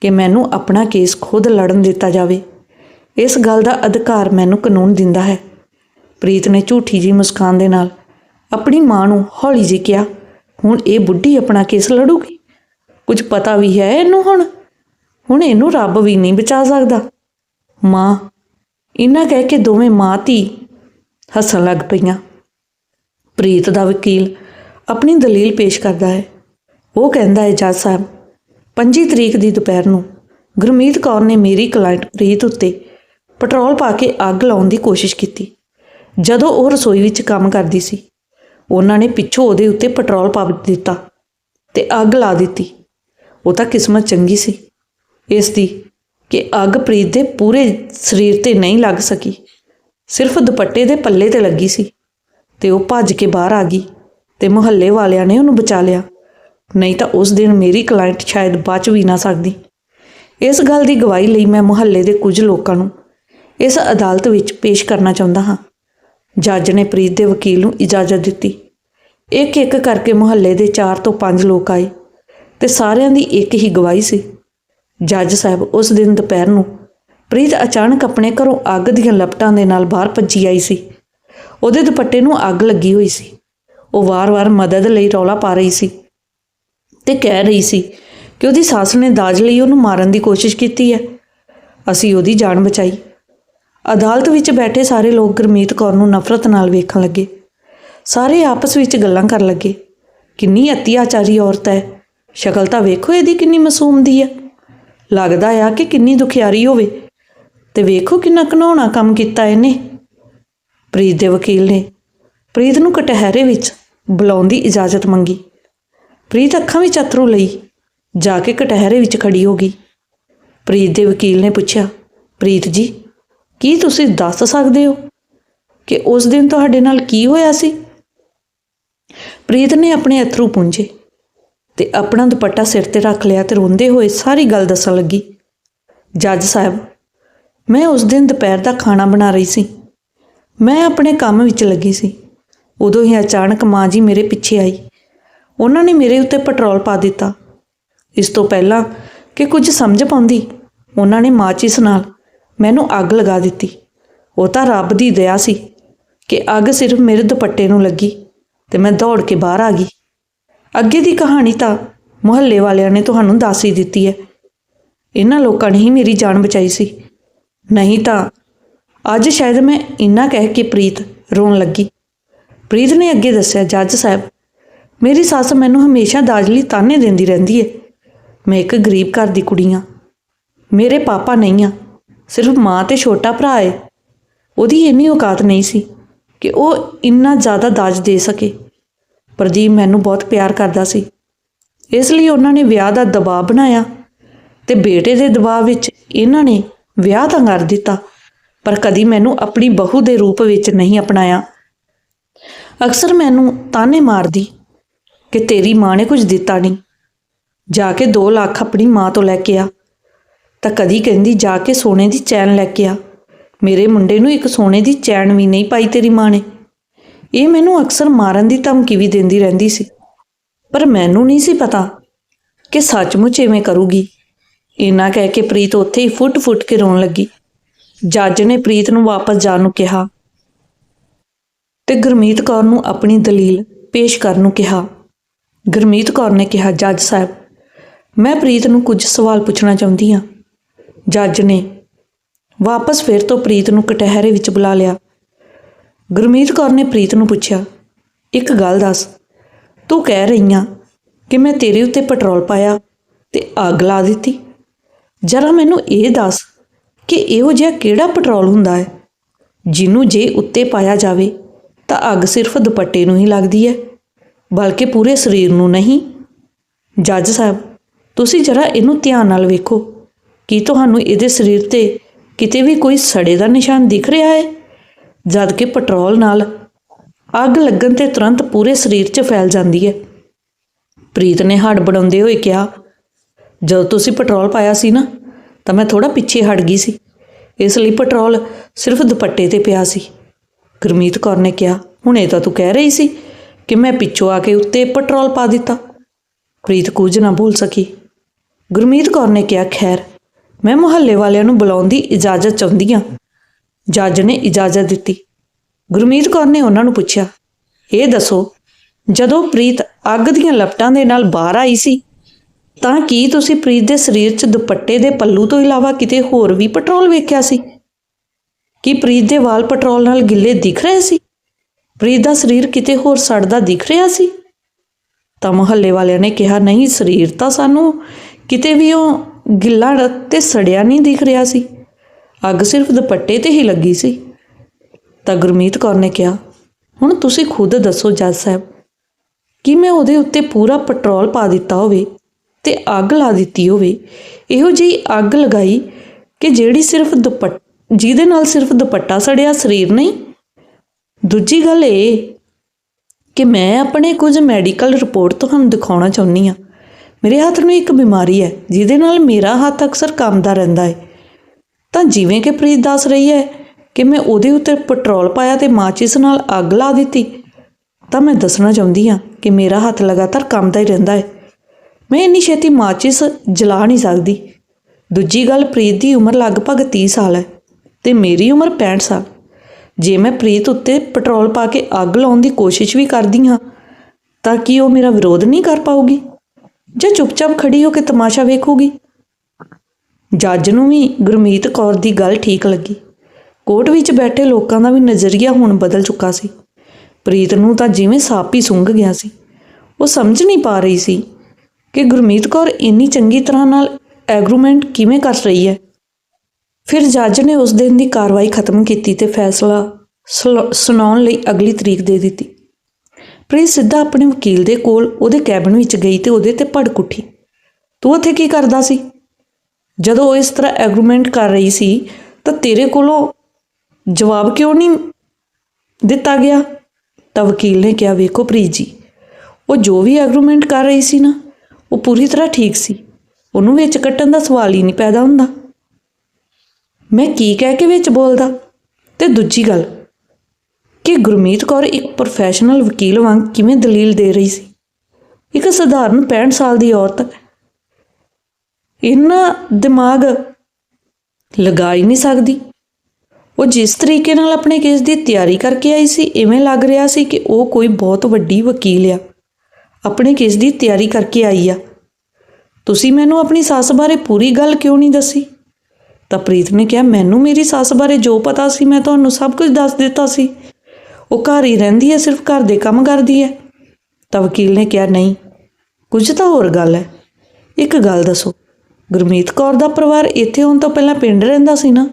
ਕਿ ਮੈਨੂੰ ਆਪਣਾ ਕੇਸ ਖੁਦ ਲੜਨ ਦਿੱਤਾ ਜਾਵੇ। ਇਸ ਗੱਲ ਦਾ ਅਧਿਕਾਰ ਮੈਨੂੰ ਕਾਨੂੰਨ ਦਿੰਦਾ ਹੈ। ਪ੍ਰੀਤ ਨੇ ਝੂਠੀ ਜੀ ਮੁਸਕਾਨ ਦੇ ਨਾਲ ਆਪਣੀ ਮਾਂ ਨੂੰ ਹੌਲੀ ਜਿਹੀ ਕਿਹਾ, ਹੁਣ ਇਹ ਬੁੱਢੀ ਆਪਣਾ ਕੇਸ ਲੜੂਗੀ? ਕੁਝ ਪਤਾ ਵੀ ਹੈ ਇਹਨੂੰ ਹੁਣ? ਹੁਣ ਇਹਨੂੰ ਰੱਬ ਵੀ ਨਹੀਂ ਬਚਾ ਸਕਦਾ। ਮਾਂ ਇਹਨਾਂ ਕਹਿ ਕੇ ਦੋਵੇਂ ਮਾਂ ਧੀ ਹੱਸਣ ਲੱਗ ਪਈਆਂ। ਪ੍ਰੀਤ ਦਾ ਵਕੀਲ ਆਪਣੀ ਦਲੀਲ ਪੇਸ਼ ਕਰਦਾ ਹੈ। ਉਹ ਕਹਿੰਦਾ ਹੈ, ਜੱਜ ਸਾਹਿਬ 25 ਤਰੀਕ ਦੀ ਦੁਪਹਿਰ ਨੂੰ ਗੁਰਮੀਤ ਕੌਰ ਨੇ ਮੇਰੀ ਕਲਾਇੰਟ ਪ੍ਰੀਤ ਉੱਤੇ ਪੈਟਰੋਲ ਪਾ ਕੇ ਅੱਗ ਲਾਉਣ ਦੀ ਕੋਸ਼ਿਸ਼ ਕੀਤੀ। ਜਦੋਂ ਉਹ ਰਸੋਈ ਵਿੱਚ ਕੰਮ ਕਰਦੀ ਸੀ, ਉਹਨਾਂ ਨੇ ਪਿੱਛੋਂ ਉਹਦੇ ਉੱਤੇ ਪੈਟਰੋਲ ਪਾ ਦਿੱਤਾ ਤੇ ਅੱਗ ਲਾ ਦਿੱਤੀ। ਉਹ ਤਾਂ ਕਿਸਮਤ ਚੰਗੀ ਸੀ। ਇਸ ਦੀ ਕਿ ਅੱਗ ਪ੍ਰੀਤ ਦੇ ਪੂਰੇ ਸਰੀਰ ਤੇ ਨਹੀਂ ਲੱਗ ਸਕੀ। ਸਿਰਫ ਦੁਪੱਟੇ ਦੇ ਪੱਲੇ ਤੇ ਲੱਗੀ ਸੀ ਤੇ ਉਹ ਭੱਜ ਕੇ ਬਾਹਰ ਆ ਗਈ ਤੇ ਮੁਹੱਲੇ ਵਾਲਿਆਂ ਨੇ ਉਹਨੂੰ ਬਚਾ ਲਿਆ। ਨਹੀਂ ਤਾਂ ਉਸ ਦਿਨ ਮੇਰੀ ਕਲਾਇੰਟ ਸ਼ਾਇਦ ਬਚ ਵੀ ਨਾ ਸਕਦੀ। ਇਸ ਗੱਲ ਦੀ ਗਵਾਹੀ ਲਈ ਮੈਂ ਮੁਹੱਲੇ ਦੇ ਕੁਝ ਲੋਕਾਂ ਨੂੰ ਇਸ ਅਦਾਲਤ ਵਿੱਚ ਪੇਸ਼ ਕਰਨਾ ਚਾਹੁੰਦਾ ਹਾਂ। ਜੱਜ ਨੇ ਪ੍ਰੀਤ ਦੇ ਵਕੀਲ ਨੂੰ ਇਜਾਜ਼ਤ ਦਿੱਤੀ। ਇੱਕ ਇੱਕ ਕਰਕੇ ਮੁਹੱਲੇ ਦੇ 4 ਤੋਂ 5 ਲੋਕ ਆਏ ਤੇ ਸਾਰਿਆਂ ਦੀ ਇੱਕ ਹੀ ਗਵਾਹੀ ਸੀ। ਜੱਜ ਸਾਹਿਬ ਉਸ ਦਿਨ ਦੁਪਹਿਰ ਨੂੰ ਪ੍ਰੀਤ ਅਚਾਨਕ ਆਪਣੇ ਘਰੋਂ ਅੱਗ ਦੀਆਂ ਲਪਟਾਂ ਦੇ ਨਾਲ ਬਾਹਰ ਭੱਜੀ ਆਈ ਸੀ। ਉਹਦੇ ਦੁਪੱਟੇ ਨੂੰ ਅੱਗ ਲੱਗੀ ਹੋਈ ਸੀ। ਉਹ ਵਾਰ-ਵਾਰ ਮਦਦ ਲਈ ਰੌਲਾ ਪਾ ਰਹੀ ਸੀ ਤੇ ਕਹਿ ਰਹੀ ਸੀ ਕਿ ਉਹਦੀ ਸੱਸ ਨੇ ਦਾਜ ਲਈ ਉਹਨੂੰ ਮਾਰਨ ਦੀ ਕੋਸ਼ਿਸ਼ ਕੀਤੀ ਹੈ। ਅਸੀਂ ਉਹਦੀ ਜਾਨ ਬਚਾਈ। ਅਦਾਲਤ ਵਿੱਚ ਬੈਠੇ ਸਾਰੇ ਲੋਕ ਗੁਰਮੀਤ ਕੌਰ ਨੂੰ ਨਫ਼ਰਤ ਨਾਲ ਵੇਖਣ ਲੱਗੇ। ਸਾਰੇ ਆਪਸ ਵਿੱਚ ਗੱਲਾਂ ਕਰਨ ਲੱਗੇ। ਕਿੰਨੀ ਅਤਿਆਚਾਰੀ ਔਰਤ ਹੈ। ਸ਼ਕਲ ਤਾਂ ਵੇਖੋ ਇਹਦੀ ਕਿੰਨੀ ਮਾਸੂਮ ਦੀ ਹੈ। ਲੱਗਦਾ ਆ ਕਿ ਕਿੰਨੀ ਦੁਖਿਆਰੀ ਹੋਵੇ। ਤੇ ਵੇਖੋ ਕਿੰਨਾ ਘਨਾਉਣਾ ਕੰਮ ਕੀਤਾ ਇਹਨੇ। ਪ੍ਰੀਤ ਦੇ ਵਕੀਲ ਨੇ। ਪ੍ਰੀਤ ਨੂੰ ਕਟਹਿਰੇ ਵਿੱਚ ਬੁਲਾਉਣ ਦੀ ਇਜਾਜ਼ਤ ਮੰਗੀ। ਪ੍ਰੀਤ ਅੱਖਾਂ ਵਿੱਚ ਅਥਰੂ ਲਈ, ਜਾ ਕੇ ਕਟਹਿਰੇ ਵਿੱਚ ਖੜੀ ਹੋ ਗਈ। ਪ੍ਰੀਤ ਦੇ ਵਕੀਲ ਨੇ ਪੁੱਛਿਆ, ਪ੍ਰੀਤ ਜੀ, ਕੀ ਤੁਸੀਂ ਦੱਸ ਸਕਦੇ ਹੋ ਕਿ ਉਸ ਦਿਨ ਤੁਹਾਡੇ ਨਾਲ ਕੀ ਹੋਇਆ ਸੀ? ਪ੍ਰੀਤ ਨੇ ਆਪਣੇ ਅਥਰੂ ਪੁੰਝੇ। ਤੇ ਆਪਣਾ ਦੁਪੱਟਾ ਸਿਰ ਤੇ ਰੱਖ ਲਿਆ ਤੇ ਰੋਂਦੇ ਹੋਏ ਸਾਰੀ ਗੱਲ ਦੱਸਣ ਲੱਗੀ। ਜੱਜ ਸਾਹਿਬ, ਮੈਂ ਉਸ ਦਿਨ ਦੁਪਹਿਰ ਦਾ ਖਾਣਾ ਬਣਾ ਰਹੀ ਸੀ। ਮੈਂ ਆਪਣੇ ਕੰਮ ਵਿੱਚ ਲੱਗੀ ਸੀ। ਉਦੋਂ ਹੀ ਅਚਾਨਕ ਮਾਂ ਜੀ ਮੇਰੇ ਪਿੱਛੇ ਆਈ। ਉਹਨਾਂ ਨੇ ਮੇਰੇ ਉੱਤੇ ਪੈਟਰੋਲ ਪਾ ਦਿੱਤਾ। ਇਸ ਤੋਂ ਪਹਿਲਾਂ ਕਿ ਕੁਝ ਸਮਝ ਪਾਉਂਦੀ, ਉਹਨਾਂ ਨੇ ਮਾਚਿਸ ਨਾਲ ਮੈਨੂੰ ਅੱਗ ਲਗਾ ਦਿੱਤੀ। ਉਹ ਤਾਂ ਰੱਬ ਦੀ ਦਇਆ ਸੀ ਕਿ ਅੱਗ ਸਿਰਫ ਮੇਰੇ ਦੁਪੱਟੇ ਨੂੰ ਲੱਗੀ ਤੇ ਮੈਂ ਦੌੜ ਕੇ ਬਾਹਰ ਆ ਗਈ। ਅੱਗੇ ਦੀ ਕਹਾਣੀ ਤਾਂ ਮੁਹੱਲੇ ਵਾਲਿਆਂ ਨੇ ਤੁਹਾਨੂੰ ਦੱਸ ਹੀ ਦਿੱਤੀ ਹੈ। ਇਹਨਾਂ ਲੋਕਾਂ ਨੇ ਹੀ ਮੇਰੀ ਜਾਨ ਬਚਾਈ ਸੀ। ਨਹੀਂ ਤਾਂ ਅੱਜ ਸ਼ਾਇਦ ਮੈਂ ਇੰਨਾ ਕਹਿ ਕੇ ਪ੍ਰੀਤ ਰੋਣ ਲੱਗੀ। ਪ੍ਰੀਤ ਨੇ ਅੱਗੇ ਦੱਸਿਆ, ਜੱਜ ਸਾਹਿਬ, ਮੇਰੀ ਸੱਸ ਮੈਨੂੰ ਹਮੇਸ਼ਾ ਦਾਜ ਲਈ ਤਾਨੇ ਦਿੰਦੀ ਰਹਿੰਦੀ ਹੈ। ਮੈਂ ਇੱਕ ਗਰੀਬ ਘਰ ਦੀ ਕੁੜੀ ਹਾਂ। ਮੇਰੇ ਪਾਪਾ ਨਹੀਂ ਆ, ਸਿਰਫ ਮਾਂ ਤੇ ਛੋਟਾ ਭਰਾ ਏ ਉਹਦੀ ਇੰਨੀ ਔਕਾਤ ਨਹੀਂ ਸੀ ਕਿ ਉਹ ਇੰਨਾ ਜ਼ਿਆਦਾ ਦਾਜ ਦੇ ਸਕੇ। ਪ੍ਰਦੀਪ ਮੈਨੂੰ ਬਹੁਤ ਪਿਆਰ ਕਰਦਾ ਸੀ। ਇਸ ਲਈ ਉਹਨਾਂ ਨੇ ਵਿਆਹ ਦਾ ਦਬਾਅ ਬਣਾਇਆ ਤੇ ਬੇਟੇ ਦੇ ਦਬਾਅ ਵਿੱਚ ਇਹਨਾਂ ਨੇ ਵਿਆਹ ਤਾਂ ਕਰ ਦਿੱਤਾ, ਪਰ ਕਦੀ ਮੈਨੂੰ ਆਪਣੀ ਬਹੂ ਦੇ ਰੂਪ ਵਿੱਚ ਨਹੀਂ ਅਪਣਾਇਆ। ਅਕਸਰ ਮੈਨੂੰ ਤਾਨੇ ਮਾਰਦੀ ਕਿ ਤੇਰੀ ਮਾਂ ਨੇ ਕੁਝ ਦਿੱਤਾ ਨਹੀਂ। ਜਾ ਕੇ 2 ਲੱਖ ਆਪਣੀ ਮਾਂ ਤੋਂ ਲੈ ਕੇ ਆ। ਤਾਂ ਕਦੀ ਕਹਿੰਦੀ, ਜਾ ਕੇ ਸੋਨੇ ਦੀ ਚੈਨ ਲੈ ਕੇ ਆ। ਮੇਰੇ ਮੁੰਡੇ ਨੂੰ ਇੱਕ ਸੋਨੇ ਦੀ ਚੈਨ ਵੀ ਨਹੀਂ ਪਾਈ ਤੇਰੀ ਮਾਂ ਨੇ। ਇਹ ਮੈਨੂੰ ਅਕਸਰ ਮਾਰਨ ਦੀ ਧਮਕੀ ਵੀ ਦਿੰਦੀ ਰਹਿੰਦੀ ਸੀ। ਪਰ ਮੈਨੂੰ ਨਹੀਂ ਸੀ ਪਤਾ ਕਿ ਸੱਚਮੁੱਚ ਐਵੇਂ ਕਰੂਗੀ। ਇਹਨਾਂ ਕਹਿ ਕੇ ਪ੍ਰੀਤ ਉੱਥੇ ਹੀ ਫੁੱਟ-ਫੁੱਟ ਕੇ ਰੋਣ ਲੱਗੀ। ਜੱਜ ਨੇ ਪ੍ਰੀਤ ਨੂੰ ਵਾਪਸ ਜਾਣ ਨੂੰ ਕਿਹਾ ਤੇ ਗੁਰਮੀਤ ਕੌਰ ਨੂੰ ਆਪਣੀ ਦਲੀਲ ਪੇਸ਼ ਕਰਨ ਨੂੰ ਕਿਹਾ। ਗੁਰਮੀਤ ਕੌਰ ਨੇ ਕਿਹਾ, ਜੱਜ ਸਾਹਿਬ, ਮੈਂ ਪ੍ਰੀਤ ਨੂੰ ਕੁਝ ਸਵਾਲ ਪੁੱਛਣਾ ਚਾਹੁੰਦੀ ਹਾਂ। ਜੱਜ ਨੇ ਵਾਪਸ ਫਿਰ ਤੋਂ ਪ੍ਰੀਤ ਨੂੰ ਕਟਹਿਰੇ ਵਿੱਚ ਬੁਲਾ ਲਿਆ। ਗੁਰਮੀਤ ਕੌਰ ਨੇ ਪ੍ਰੀਤ ਨੂੰ ਪੁੱਛਿਆ, ਇੱਕ ਗੱਲ ਦੱਸ, ਤੂੰ ਕਹਿ ਰਹੀ ਆ ਕਿ ਮੈਂ ਤੇਰੇ ਉੱਤੇ ਪੈਟਰੋਲ ਪਾਇਆ ਤੇ ਅੱਗ ਲਾ ਦਿੱਤੀ। ਜਰਾ ਮੈਨੂੰ ਇਹ ਦੱਸ ਕਿ ਇਹੋ ਜਿਹਾ ਕਿਹੜਾ ਪੈਟਰੋਲ ਹੁੰਦਾ ਹੈ? ਜਿਹਨੂੰ ਜੇ ਉੱਤੇ ਪਾਇਆ ਜਾਵੇ ਤਾਂ ਅੱਗ ਸਿਰਫ ਦੁਪੱਟੇ ਨੂੰ ਹੀ ਲੱਗਦੀ ਹੈ, ਬਲਕਿ ਪੂਰੇ ਸਰੀਰ ਨੂੰ ਨਹੀਂ। ਜੱਜ ਸਾਹਿਬ, ਤੁਸੀਂ ਜਰਾ ਇਹਨੂੰ ਧਿਆਨ ਨਾਲ ਵੇਖੋ। ਕੀ ਤੁਹਾਨੂੰ ਇਹਦੇ ਸਰੀਰ ਤੇ ਕਿਤੇ ਵੀ ਕੋਈ ਸੜੇ ਦਾ ਨਿਸ਼ਾਨ ਦਿਖ ਰਿਹਾ ਹੈ? ਜਦ ਕਿ ਪੈਟਰੋਲ ਨਾਲ ਅੱਗ ਲੱਗਣ ਤੇ ਤੁਰੰਤ ਪੂਰੇ ਸਰੀਰ 'ਚ ਫੈਲ ਜਾਂਦੀ ਹੈ। ਪ੍ਰੀਤ ਨੇ ਹੱਡ ਬਣਾਉਂਦੇ ਹੋਏ ਕਿਹਾ, ਜਦੋਂ ਤੁਸੀਂ ਪੈਟਰੋਲ ਪਾਇਆ ਸੀ ਨਾ, ਤਾਂ ਮੈਂ ਥੋੜਾ ਪਿੱਛੇ ਹਟ ਗਈ ਸੀ। ਇਸ ਲਈ ਪੈਟਰੋਲ ਸਿਰਫ ਦੁਪੱਟੇ ਤੇ ਪਿਆ ਸੀ। ਗੁਰਮੀਤ ਕੌਰ ਨੇ ਕਿਹਾ, ਹੁਣੇ ਤਾਂ ਤੂੰ ਕਹਿ ਰਹੀ ਸੀ ਕਿ ਮੈਂ ਪਿੱਛੋਂ ਆ ਕੇ ਉੱਤੇ ਪੈਟਰੋਲ ਪਾ ਦਿੱਤਾ। ਪ੍ਰੀਤ ਕੁਝ ਨਾ ਬੋਲ ਸਕੀ। ਗੁਰਮੀਤ ਕੌਰ ਨੇ ਕਿਹਾ, ਖੈਰ, ਮੈਂ ਮੁਹੱਲੇ ਵਾਲਿਆਂ ਨੂੰ ਬੁਲਾਉਣ ਦੀ ਇਜਾਜ਼ਤ ਚਾਹੁੰਦੀ ਹਾਂ। ਜੱਜ ਨੇ ਇਜਾਜ਼ਤ ਦਿੱਤੀ। ਗੁਰਮੀਤ ਕੌਰ ਨੇ ਉਹਨਾਂ ਨੂੰ ਪੁੱਛਿਆ, ਇਹ ਦੱਸੋ, ਜਦੋਂ ਪ੍ਰੀਤ ਅੱਗ ਦੀਆਂ ਲਪਟਾਂ ਦੇ ਨਾਲ ਬਾਹਰ ਆਈ ਸੀ, ਤਾਂ ਕੀ ਤੁਸੀਂ ਪ੍ਰੀਤ ਦੇ ਸਰੀਰ 'ਚ ਦੁਪੱਟੇ ਦੇ ਪੱਲੂ ਤੋਂ ਇਲਾਵਾ ਕਿਤੇ ਹੋਰ ਵੀ ਪੈਟਰੋਲ ਵੇਖਿਆ ਸੀ? ਕੀ ਪ੍ਰੀਤ ਦੇ ਵਾਲ ਪੈਟਰੋਲ ਨਾਲ ਗਿੱਲੇ ਦਿਖ ਰਹੇ ਸੀ? ਪ੍ਰੀਤ ਦਾ ਸਰੀਰ ਕਿਤੇ ਹੋਰ ਸੜਦਾ ਦਿਖ ਰਿਹਾ ਸੀ? ਤਾਂ ਮੁਹੱਲੇ ਵਾਲਿਆਂ ਨੇ ਕਿਹਾ, ਨਹੀਂ, ਸਰੀਰ ਤਾਂ ਸਾਨੂੰ ਕਿਤੇ ਵੀ ਉਹ ਗਿੱਲਾ ਤੇ ਸੜਿਆ ਨਹੀਂ ਦਿਖ ਰਿਹਾ ਸੀ। ਅੱਗ ਸਿਰਫ ਦੁਪੱਟੇ ਤੇ ਹੀ ਲੱਗੀ ਸੀ। ਤਾਂ ਗੁਰਮੀਤ ਕੌਰ ਨੇ ਕਿਹਾ, ਹੁਣ ਤੁਸੀਂ ਖੁਦ ਦੱਸੋ ਜੱਜ ਸਾਹਿਬ, ਕਿ ਮੈਂ ਉਹਦੇ ਉੱਤੇ ਪੂਰਾ ਪੈਟਰੋਲ ਪਾ ਦਿੱਤਾ ਹੋਵੇ ਤੇ ਅੱਗ ਲਾ ਦਿੱਤੀ ਹੋਵੇ? ਇਹੋ ਜਿਹੀ ਅੱਗ ਲਗਾਈ ਕਿ ਜਿਹੜੀ ਸਿਰਫ ਦੁਪੱਟ, ਜਿਹਦੇ ਨਾਲ ਸਿਰਫ ਦੁਪੱਟਾ ਸੜਿਆ ਸਰੀਰ ਨਹੀਂ? ਦੂਜੀ ਗੱਲ ਇਹ ਕਿ ਮੈਂ ਆਪਣੇ ਕੁਝ ਮੈਡੀਕਲ ਰਿਪੋਰਟ ਤੁਹਾਨੂੰ ਦਿਖਾਉਣਾ ਚਾਹੁੰਦੀ ਆ ਮੇਰੇ ਹੱਥ ਨੂੰ ਇੱਕ ਬਿਮਾਰੀ ਹੈ, ਜਿਹਦੇ ਨਾਲ ਮੇਰਾ ਹੱਥ ਅਕਸਰ ਕੰਬਦਾ ਰਹਿੰਦਾ ਹੈ। ਤਾਂ ਜਿਵੇਂ ਕਿ ਪ੍ਰੀਤ ਦੱਸ ਰਹੀ ਹੈ ਕਿ ਮੈਂ ਉਹਦੇ ਉੱਤੇ ਪੈਟਰੋਲ ਪਾਇਆ ਤੇ ਮਾਚਿਸ ਨਾਲ ਅੱਗ ਲਾ ਦਿੱਤੀ, ਤਾਂ ਮੈਂ ਦੱਸਣਾ ਚਾਹੁੰਦੀ ਹਾਂ ਕਿ ਮੇਰਾ ਹੱਥ ਲਗਾਤਾਰ ਕੰਬਦਾ ਹੀ ਰਹਿੰਦਾ ਹੈ। ਮੈਂ ਇੰਨੀ ਛੇਤੀ ਮਾਚਿਸ ਜਲਾ ਨਹੀਂ ਸਕਦੀ। ਦੂਜੀ ਗੱਲ, ਪ੍ਰੀਤ ਦੀ ਉਮਰ ਲਗਭਗ 30 ਸਾਲ ਹੈ ਤੇ ਮੇਰੀ ਉਮਰ 65 ਸਾਲ। ਜੇ ਮੈਂ ਪ੍ਰੀਤ ਉੱਤੇ ਪੈਟਰੋਲ ਪਾ ਕੇ ਅੱਗ ਲਾਉਣ ਦੀ ਕੋਸ਼ਿਸ਼ ਵੀ ਕਰਦੀ ਹਾਂ, ਤਾਂ ਕੀ ਉਹ ਮੇਰਾ ਵਿਰੋਧ ਨਹੀਂ ਕਰ ਪਾਊਗੀ? ਜਾਂ ਚੁੱਪਚਾਪ ਖੜੀ ਹੋ ਕੇ ਤਮਾਸ਼ਾ ਵੇਖੂਗੀ? ਜੱਜ ਨੂੰ ਵੀ ਗੁਰਮੀਤ ਕੌਰ ਦੀ ਗੱਲ ਠੀਕ ਲੱਗੀ। ਕੋਰਟ ਵਿੱਚ ਬੈਠੇ ਲੋਕਾਂ ਦਾ ਵੀ ਨਜ਼ਰੀਆ ਹੁਣ ਬਦਲ ਚੁੱਕਾ ਸੀ। ਪ੍ਰੀਤ ਨੂੰ ਤਾਂ ਜਿਵੇਂ ਸਾਪ ਹੀ ਸੁੰਘ ਗਿਆ ਸੀ। ਉਹ ਸਮਝ ਨਹੀਂ ਪਾ ਰਹੀ ਸੀ ਕਿ ਗੁਰਮੀਤ ਕੌਰ ਇੰਨੀ ਚੰਗੀ ਤਰ੍ਹਾਂ ਨਾਲ ਐਗਰੀਮੈਂਟ ਕਿਵੇਂ ਕਰ ਰਹੀ ਹੈ। ਫਿਰ ਜੱਜ ਨੇ ਉਸ ਦਿਨ ਦੀ ਕਾਰਵਾਈ ਖਤਮ ਕੀਤੀ ਤੇ ਫੈਸਲਾ ਸੁਲ- ਸੁਣਾਉਣ ਲਈ ਅਗਲੀ ਤਰੀਕ ਦੇ ਦਿੱਤੀ। ਪ੍ਰੀਤ ਸਿੱਧਾ ਆਪਣੇ ਵਕੀਲ ਦੇ ਕੋਲ ਉਹਦੇ ਕੈਬਨ ਵਿੱਚ ਗਈ ਤੇ ਉਹਦੇ ਤੇ ਭੜਕ ਉੱਠੀ। ਤੂੰ ਉੱਥੇ ਕੀ ਕਰਦਾ ਸੀ? ਜਦੋਂ ਉਹ ਇਸ ਤਰ੍ਹਾਂ ਐਗਰੀਮੈਂਟ ਕਰ ਰਹੀ ਸੀ, ਤਾਂ ਤੇਰੇ ਕੋਲੋਂ ਜਵਾਬ ਕਿਉਂ ਨਹੀਂ ਦਿੱਤਾ ਗਿਆ? ਤਾਂ ਵਕੀਲ ਨੇ ਕਿਹਾ, ਵੇਖੋ ਪ੍ਰੀਤ ਜੀ, ਉਹ ਜੋ ਵੀ ਐਗਰੀਮੈਂਟ ਕਰ ਰਹੀ ਸੀ ਨਾ, ਉਹ ਪੂਰੀ ਤਰ੍ਹਾਂ ਠੀਕ ਸੀ। ਉਹਨੂੰ ਵਿੱਚ ਕੱਟਣ ਦਾ ਸਵਾਲ ਹੀ ਨਹੀਂ ਪੈਦਾ ਹੁੰਦਾ। ਮੈਂ ਕੀ ਕਹਿ ਕੇ ਵਿੱਚ ਬੋਲਦਾ? ਤੇ ਦੂਜੀ ਗੱਲ, ਕਿ ਗੁਰਮੀਤ ਕੌਰ ਇੱਕ ਪ੍ਰੋਫੈਸ਼ਨਲ ਵਕੀਲ ਵਾਂਗ ਕਿਵੇਂ ਦਲੀਲ ਦੇ ਰਹੀ ਸੀ? ਇੱਕ ਸਧਾਰਨ 65 ਸਾਲ ਦੀ ਔਰਤ ਇੰਨਾ ਦਿਮਾਗ ਲਗਾ ਹੀ ਨਹੀਂ ਸਕਦੀ। ਉਹ ਜਿਸ ਤਰੀਕੇ ਨਾਲ ਆਪਣੇ ਕੇਸ ਦੀ ਤਿਆਰੀ ਕਰਕੇ ਆਈ ਸੀ, ਇਵੇਂ ਲੱਗ ਰਿਹਾ ਸੀ ਕਿ ਉਹ ਕੋਈ ਬਹੁਤ ਵੱਡੀ ਵਕੀਲ ਆ। ਆਪਣੇ ਕੇਸ ਦੀ ਤਿਆਰੀ ਕਰਕੇ ਆਈ ਆ। ਤੁਸੀਂ ਮੈਨੂੰ ਆਪਣੀ ਸੱਸ ਬਾਰੇ ਪੂਰੀ ਗੱਲ ਕਿਉਂ ਨਹੀਂ ਦੱਸੀ? ਤਾਂ ਪ੍ਰੀਤ ਨੇ ਕਿਹਾ, ਮੈਨੂੰ ਮੇਰੀ ਸੱਸ ਬਾਰੇ ਜੋ ਪਤਾ ਸੀ, ਮੈਂ ਤੁਹਾਨੂੰ ਸਭ ਕੁਝ ਦੱਸ ਦਿੱਤਾ ਸੀ। ਉਹ ਘਰ ਹੀ ਰਹਿੰਦੀ ਹੈ, ਸਿਰਫ ਘਰ ਦੇ ਕੰਮ ਕਰਦੀ ਹੈ। ਤਾਂ ਵਕੀਲ ਨੇ ਕਿਹਾ, ਨਹੀਂ, ਕੁਝ ਤਾਂ ਹੋਰ ਗੱਲ ਹੈ। ਇੱਕ ਗੱਲ ਦੱਸੋ ਗੁਰਮੀਤ ਕੌਰ ਦਾ ਪਰਿਵਾਰ ਇੱਥੇ ਆਉਣ ਤੋਂ ਪਹਿਲਾਂ ਪਿੰਡ ਰਹਿੰਦਾ ਸੀ ਨਾ।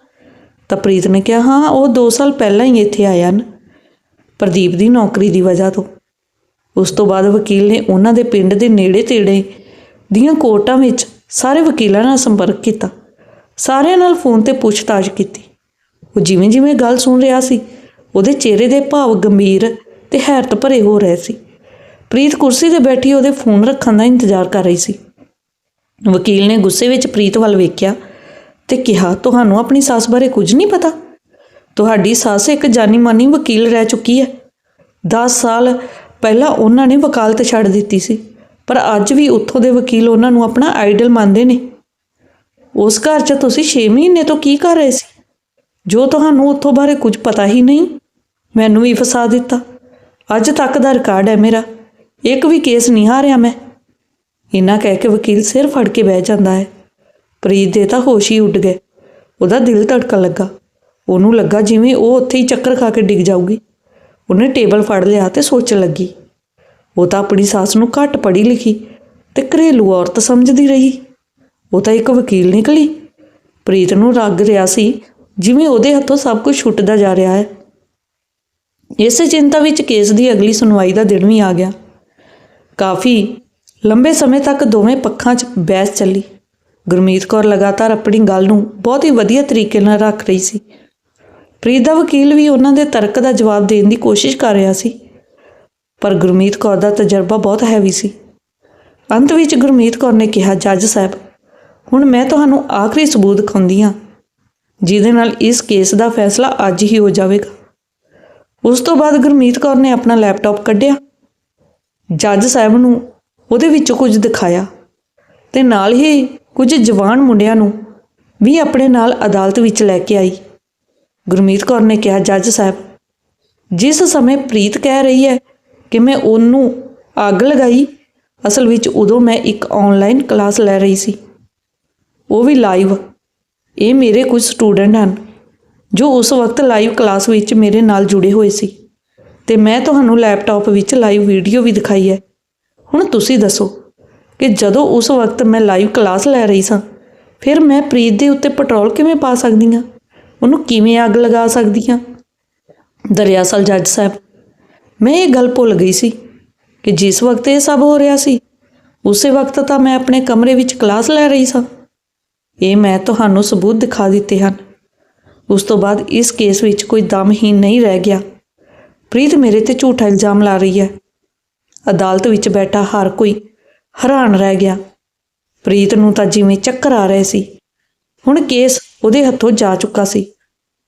ਤਾਂ ਪ੍ਰੀਤ ਨੇ ਕਿਹਾ, ਹਾਂ, ਉਹ 2 ਸਾਲ ਪਹਿਲਾਂ ਹੀ ਇੱਥੇ ਆਇਆ ਹਨ ਪ੍ਰਦੀਪ ਦੀ ਨੌਕਰੀ ਦੀ ਵਜ੍ਹਾ ਤੋਂ। ਉਸ ਤੋਂ ਬਾਅਦ ਵਕੀਲ ਨੇ ਉਹਨਾਂ ਦੇ ਪਿੰਡ ਦੇ ਨੇੜੇ ਤੇੜੇ ਦੀਆਂ ਕੋਰਟਾਂ ਵਿੱਚ ਸਾਰੇ ਵਕੀਲਾਂ ਨਾਲ ਸੰਪਰਕ ਕੀਤਾ। ਸਾਰਿਆਂ ਨਾਲ ਫੋਨ ਤੇ ਪੁੱਛਤਾਛ ਕੀਤੀ। ਉਹ ਜਿਵੇਂ ਜਿਵੇਂ ਗੱਲ ਸੁਣ ਰਿਹਾ ਸੀ, ਉਹਦੇ ਚਿਹਰੇ ਦੇ ਭਾਵ ਗੰਭੀਰ ਤੇ ਹੈਰਤ ਭਰੇ ਹੋ ਰਹੇ ਸੀ। ਪ੍ਰੀਤ ਕੁਰਸੀ ਤੇ ਬੈਠੀ ਉਹਦੇ ਫੋਨ ਰੱਖਣ ਦਾ ਇੰਤਜ਼ਾਰ ਕਰ ਰਹੀ ਸੀ। ਵਕੀਲ ਨੇ ਗੁੱਸੇ ਵਿੱਚ ਪ੍ਰੀਤ ਵੱਲ ਵੇਖਿਆ ਤੇ ਕਿਹਾ, ਤੁਹਾਨੂੰ ਆਪਣੀ ਸੱਸ ਬਾਰੇ ਕੁਝ ਨਹੀਂ ਪਤਾ? ਤੁਹਾਡੀ ਸੱਸ ਇੱਕ ਜਾਨੀ ਮਾਨੀ ਵਕੀਲ ਰਹਿ ਚੁੱਕੀ ਹੈ। 10 ਸਾਲ ਪਹਿਲਾਂ ਉਹਨਾਂ ਨੇ ਵਕਾਲਤ ਛੱਡ ਦਿੱਤੀ ਸੀ, ਪਰ ਅੱਜ ਵੀ ਉੱਥੋਂ ਦੇ ਵਕੀਲ ਉਹਨਾਂ ਨੂੰ ਆਪਣਾ ਆਈਡਲ ਮੰਨਦੇ ਨੇ। ਉਸ ਘਰ 'ਚ ਤੁਸੀਂ 6 ਮਹੀਨੇ ਤੋਂ ਕੀ ਕਰ ਰਹੇ ਸੀ? ਜੋ ਤੁਹਾਨੂੰ ਉੱਥੋਂ ਬਾਰੇ ਕੁਝ ਪਤਾ ਹੀ ਨਹੀਂ, ਮੈਨੂੰ ਵੀ ਫਸਾ ਦਿੱਤਾ। ਅੱਜ ਤੱਕ ਦਾ ਰਿਕਾਰਡ ਹੈ ਮੇਰਾ। ਇੱਕ ਵੀ ਕੇਸ ਨਹੀਂ ਹਾਰਿਆ ਮੈਂ। ਇੰਨਾ ਕਹਿ ਕੇ ਵਕੀਲ ਸਿਰ ਫੜ ਕੇ ਬਹਿ ਜਾਂਦਾ ਹੈ। ਪ੍ਰੀਤ ਦੇ ਤਾਂ ਹੋਸ਼ ਹੀ ਉੱਡ ਗਏ। ਉਹਦਾ ਦਿਲ ਧੜਕਣ ਲੱਗਾ। ਉਹਨੂੰ ਲੱਗਾ ਜਿਵੇਂ ਉਹ ਉੱਥੇ ਹੀ ਚੱਕਰ ਖਾ ਕੇ ਡਿੱਗ ਜਾਊਗੀ। ਉਹਨੇ ਟੇਬਲ ਫੜ ਲਿਆ ਤੇ ਸੋਚਣ ਲੱਗੀ। ਉਹ ਤਾਂ ਆਪਣੀ ਸੱਸ ਨੂੰ ਘੱਟ ਪੜ੍ਹੀ ਲਿਖੀ ਤੇ ਘਰੇਲੂ ਔਰਤ ਸਮਝਦੀ ਰਹੀ। ਉਹ ਤਾਂ ਇੱਕ ਵਕੀਲ ਨਿਕਲੀ। ਪ੍ਰੀਤ ਨੂੰ ਰੱਗ ਰਿਹਾ ਸੀ ਜਿਵੇਂ ਉਹਦੇ ਹੱਥੋਂ ਸਭ ਕੁਝ ਛੁੱਟਦਾ ਜਾ ਰਿਹਾ ਹੈ। ਇਸ ਚਿੰਤਾ ਵਿੱਚ ਕੇਸ ਦੀ ਅਗਲੀ ਸੁਣਵਾਈ ਦਾ ਦਿਨ ਵੀ ਆ ਗਿਆ। ਕਾਫੀ ਲੰਬੇ ਸਮੇਂ ਤੱਕ ਦੋਵੇਂ ਪੱਖਾਂ 'ਚ ਬਹਿਸ ਚੱਲੀ। ਗੁਰਮੀਤ ਕੌਰ ਲਗਾਤਾਰ ਆਪਣੀ ਗੱਲ ਨੂੰ ਬਹੁਤ ਹੀ ਵਧੀਆ ਤਰੀਕੇ ਨਾਲ ਰੱਖ ਰਹੀ ਸੀ। ਪ੍ਰੀਤ ਦਾ ਵਕੀਲ ਵੀ ਉਹਨਾਂ ਦੇ ਤਰਕ ਦਾ ਜਵਾਬ ਦੇਣ ਦੀ ਕੋਸ਼ਿਸ਼ ਕਰ ਰਿਹਾ ਸੀ, ਪਰ ਗੁਰਮੀਤ ਕੌਰ ਦਾ ਤਜਰਬਾ ਬਹੁਤ ਹੈਵੀ ਸੀ। ਅੰਤ ਵਿੱਚ ਗੁਰਮੀਤ ਕੌਰ ਨੇ ਕਿਹਾ, ਜੱਜ ਸਾਹਿਬ, ਹੁਣ ਮੈਂ ਤੁਹਾਨੂੰ ਆਖਰੀ ਸਬੂਤ ਦਿਖਾਉਂਦੀ ਹਾਂ, ਜਿਹਦੇ ਨਾਲ ਇਸ ਕੇਸ ਦਾ ਫੈਸਲਾ ਅੱਜ ਹੀ ਹੋ ਜਾਵੇਗਾ। ਉਸ ਤੋਂ ਬਾਅਦ ਗੁਰਮੀਤ ਕੌਰ ਨੇ ਆਪਣਾ ਲੈਪਟਾਪ ਕੱਢਿਆ। ਜੱਜ ਸਾਹਿਬ ਨੂੰ ਉਹਦੇ ਵਿੱਚੋਂ ਕੁਝ ਦਿਖਾਇਆ ਤੇ ਨਾਲ ਹੀ ਕੁਝ ਜਵਾਨ ਮੁੰਡਿਆਂ ਨੂੰ ਵੀ ਆਪਣੇ ਨਾਲ ਅਦਾਲਤ ਵਿੱਚ ਲੈ ਕੇ ਆਈ। ਗੁਰਮੀਤ ਕੌਰ ਨੇ ਕਿਹਾ, ਜੱਜ ਸਾਹਿਬ, ਜਿਸ ਸਮੇਂ ਪ੍ਰੀਤ ਕਹਿ ਰਹੀ ਹੈ ਕਿ ਮੈਂ ਉਹਨੂੰ ਅੱਗ ਲਗਾਈ, ਅਸਲ ਵਿੱਚ ਉਦੋਂ ਮੈਂ ਇੱਕ ਆਨਲਾਈਨ ਕਲਾਸ ਲੈ ਰਹੀ ਸੀ। ਉਹ ਵੀ ਲਾਈਵ ਇਹ ਮੇਰੇ ਕੁਝ ਸਟੂਡੈਂਟ ਹਨ, ਜੋ ਉਸ ਵਕਤ ਲਾਈਵ ਕਲਾਸ ਵਿੱਚ ਮੇਰੇ ਨਾਲ ਜੁੜੇ ਹੋਏ ਸੀ ਤੇ ਮੈਂ ਤੁਹਾਨੂੰ ਲੈਪਟਾਪ ਵਿੱਚ ਲਾਈਵ ਵੀਡੀਓ ਵੀ ਦਿਖਾਈ ਹੈ। ਹੁਣ ਤੁਸੀਂ ਦੱਸੋ ਕਿ ਜਦੋਂ ਉਸ ਵਕਤ ਮੈਂ ਲਾਈਵ ਕਲਾਸ ਲੈ ਰਹੀ ਸਾਂ, ਫਿਰ ਮੈਂ ਪ੍ਰੀਤ ਦੇ ਉੱਤੇ ਪੈਟਰੋਲ ਕਿਵੇਂ ਪਾ ਸਕਦੀ ਹਾਂ? ਉਹਨੂੰ ਕਿਵੇਂ ਅੱਗ ਲਗਾ ਸਕਦੀ ਹਾਂ? ਦਰਿਆਸਲ ਜੱਜ ਸਾਹਿਬ, ਮੈਂ ਇਹ ਗੱਲ ਭੁੱਲ ਗਈ ਸੀ ਕਿ ਜਿਸ ਵਕਤ ਇਹ ਸਭ ਹੋ ਰਿਹਾ ਸੀ, ਉਸੇ ਵਕਤ ਤਾਂ ਮੈਂ ਆਪਣੇ ਕਮਰੇ ਵਿੱਚ ਕਲਾਸ ਲੈ ਰਹੀ ਸਾਂ। ਇਹ ਮੈਂ ਤੁਹਾਨੂੰ ਸਬੂਤ ਦਿਖਾ ਦਿੱਤੇ ਹਨ। ਉਸ ਤੋਂ ਬਾਅਦ ਇਸ ਕੇਸ ਵਿੱਚ ਕੋਈ ਦਮ ਹੀ ਨਹੀਂ ਰਹਿ ਗਿਆ। ਪ੍ਰੀਤ ਮੇਰੇ ਤੇ ਝੂਠਾ ਇਲਜ਼ਾਮ ਲਾ ਰਹੀ ਹੈ। ਅਦਾਲਤ ਵਿੱਚ ਬੈਠਾ ਹਰ ਕੋਈ ਹੈਰਾਨ ਰਹਿ ਗਿਆ। ਪ੍ਰੀਤ ਨੂੰ ਤਾਂ ਜਿਵੇਂ ਚੱਕਰ ਆ ਰਹੇ ਸੀ। ਹੁਣ ਕੇਸ ਉਹਦੇ ਹੱਥੋਂ ਜਾ ਚੁੱਕਾ ਸੀ।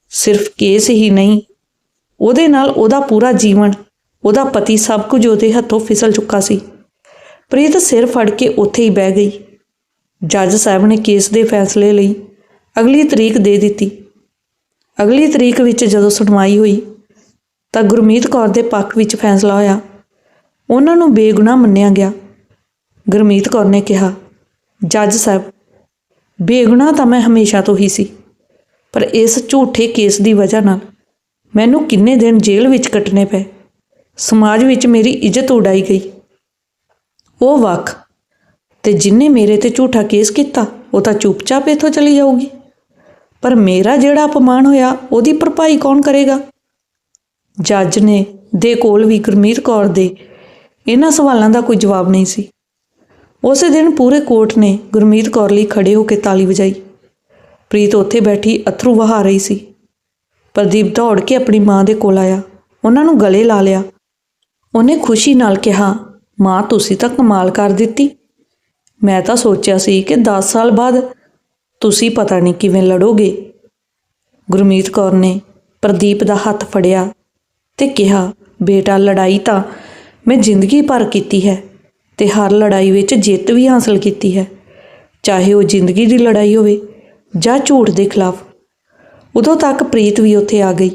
ਸਿਰਫ ਕੇਸ ਹੀ ਨਹੀਂ, ਉਹਦੇ ਨਾਲ ਉਹਦਾ ਪੂਰਾ ਜੀਵਨ, ਉਹਦਾ ਪਤੀ ਸਭ ਕੁਝ ਉਹਦੇ ਹੱਥੋਂ ਫਿਸਲ ਚੁੱਕਾ ਸੀ। ਪ੍ਰੀਤ ਸਿਰ ਫੜ ਕੇ ਉੱਥੇ ਹੀ ਬਹਿ ਗਈ। ਜੱਜ ਸਾਹਿਬ ਨੇ ਕੇਸ ਦੇ ਫੈਸਲੇ ਲਈ ਅਗਲੀ ਤਰੀਕ ਦੇ ਦਿੱਤੀ। ਅਗਲੀ ਤਰੀਕ ਵਿੱਚ ਜਦੋਂ ਸੁਣਵਾਈ ਹੋਈ, ਤਾਂ ਗੁਰਮੀਤ ਕੌਰ ਦੇ ਪੱਖ ਵਿੱਚ ਫੈਸਲਾ ਹੋਇਆ। ਉਹਨਾਂ ਨੂੰ ਬੇਗੁਨਾਹ ਮੰਨਿਆ ਗਿਆ। ਗੁਰਮੀਤ ਕੌਰ ਨੇ ਕਿਹਾ, ਜੱਜ ਸਾਹਿਬ, ਬੇਗੁਨਾਹ ਤਾਂ ਮੈਂ ਹਮੇਸ਼ਾ ਤੋਂ ਹੀ ਸੀ, ਪਰ ਇਸ ਝੂਠੇ ਕੇਸ ਦੀ ਵਜ੍ਹਾ ਨਾਲ ਮੈਨੂੰ ਕਿੰਨੇ ਦਿਨ ਜੇਲ੍ਹ ਵਿੱਚ ਕੱਟਣੇ ਪਏ। ਸਮਾਜ ਵਿੱਚ ਮੇਰੀ ਇੱਜ਼ਤ ਉਡਾਈ ਗਈ। ਉਹ ਵੱਖ, ਤੇ ਜਿਨੇ ਮੇਰੇ ਤੇ ਝੂਠਾ ਕੇਸ ਕੀਤਾ, ਉਹ ਤਾਂ ਚੁੱਪਚਾਪ ਇੱਥੋਂ ਚਲੀ ਜਾਊਗੀ। ਪਰ ਮੇਰਾ ਜਿਹੜਾ ਅਪਮਾਨ ਹੋਇਆ, ਉਹਦੀ ਭਰਪਾਈ ਕੌਣ ਕਰੇਗਾ? ਜੱਜ ਨੇ ਦੇ ਕੋਲ ਵੀ ਗੁਰਮੀਤ ਕੌਰ ਦੇ ਇਹਨਾਂ ਸਵਾਲਾਂ ਦਾ ਕੋਈ ਜਵਾਬ ਨਹੀਂ ਸੀ। ਉਸੇ ਦਿਨ ਪੂਰੇ ਕੋਰਟ ਨੇ ਗੁਰਮੀਤ ਕੌਰ ਲਈ ਖੜੇ ਹੋ ਕੇ ਤਾਲੀ ਵਜਾਈ। ਪ੍ਰੀਤ ਉੱਥੇ ਬੈਠੀ ਅਥਰੂ ਵਹਾ ਰਹੀ ਸੀ। ਪ੍ਰਦੀਪ ਦੌੜ ਕੇ ਆਪਣੀ ਮਾਂ ਦੇ ਕੋਲ ਆਇਆ। ਉਹਨਾਂ ਨੂੰ ਗਲੇ ਲਾ ਲਿਆ। ਉਹਨੇ ਖੁਸ਼ੀ ਨਾਲ ਕਿਹਾ, ਮਾਂ, ਤੁਸੀਂ ਤਾਂ ਕਮਾਲ ਕਰ ਦਿੱਤੀ। ਮੈਂ ਤਾਂ ਸੋਚਿਆ ਸੀ ਕਿ 10 ਸਾਲ ਬਾਅਦ ਤੁਸੀਂ ਪਤਾ ਨਹੀਂ ਕਿਵੇਂ ਲੜੋਗੇ। ਗੁਰਮੀਤ ਕੌਰ ਨੇ ਪ੍ਰਦੀਪ ਦਾ ਹੱਥ ਫੜਿਆ ਤੇ ਕਿਹਾ, ਬੇਟਾ, ਲੜਾਈ ਤਾਂ ਮੈਂ ਜ਼ਿੰਦਗੀ ਭਰ ਕੀਤੀ ਹੈ ਤੇ ਹਰ ਲੜਾਈ ਵਿੱਚ ਜਿੱਤ ਵੀ ਹਾਸਲ ਕੀਤੀ ਹੈ। ਚਾਹੇ ਉਹ ਜ਼ਿੰਦਗੀ ਦੀ ਲੜਾਈ ਹੋਵੇ ਜਾਂ ਝੂਠ ਦੇ ਖਿਲਾਫ। ਉਦੋਂ ਤੱਕ ਪ੍ਰੀਤ ਵੀ ਉੱਥੇ ਆ ਗਈ।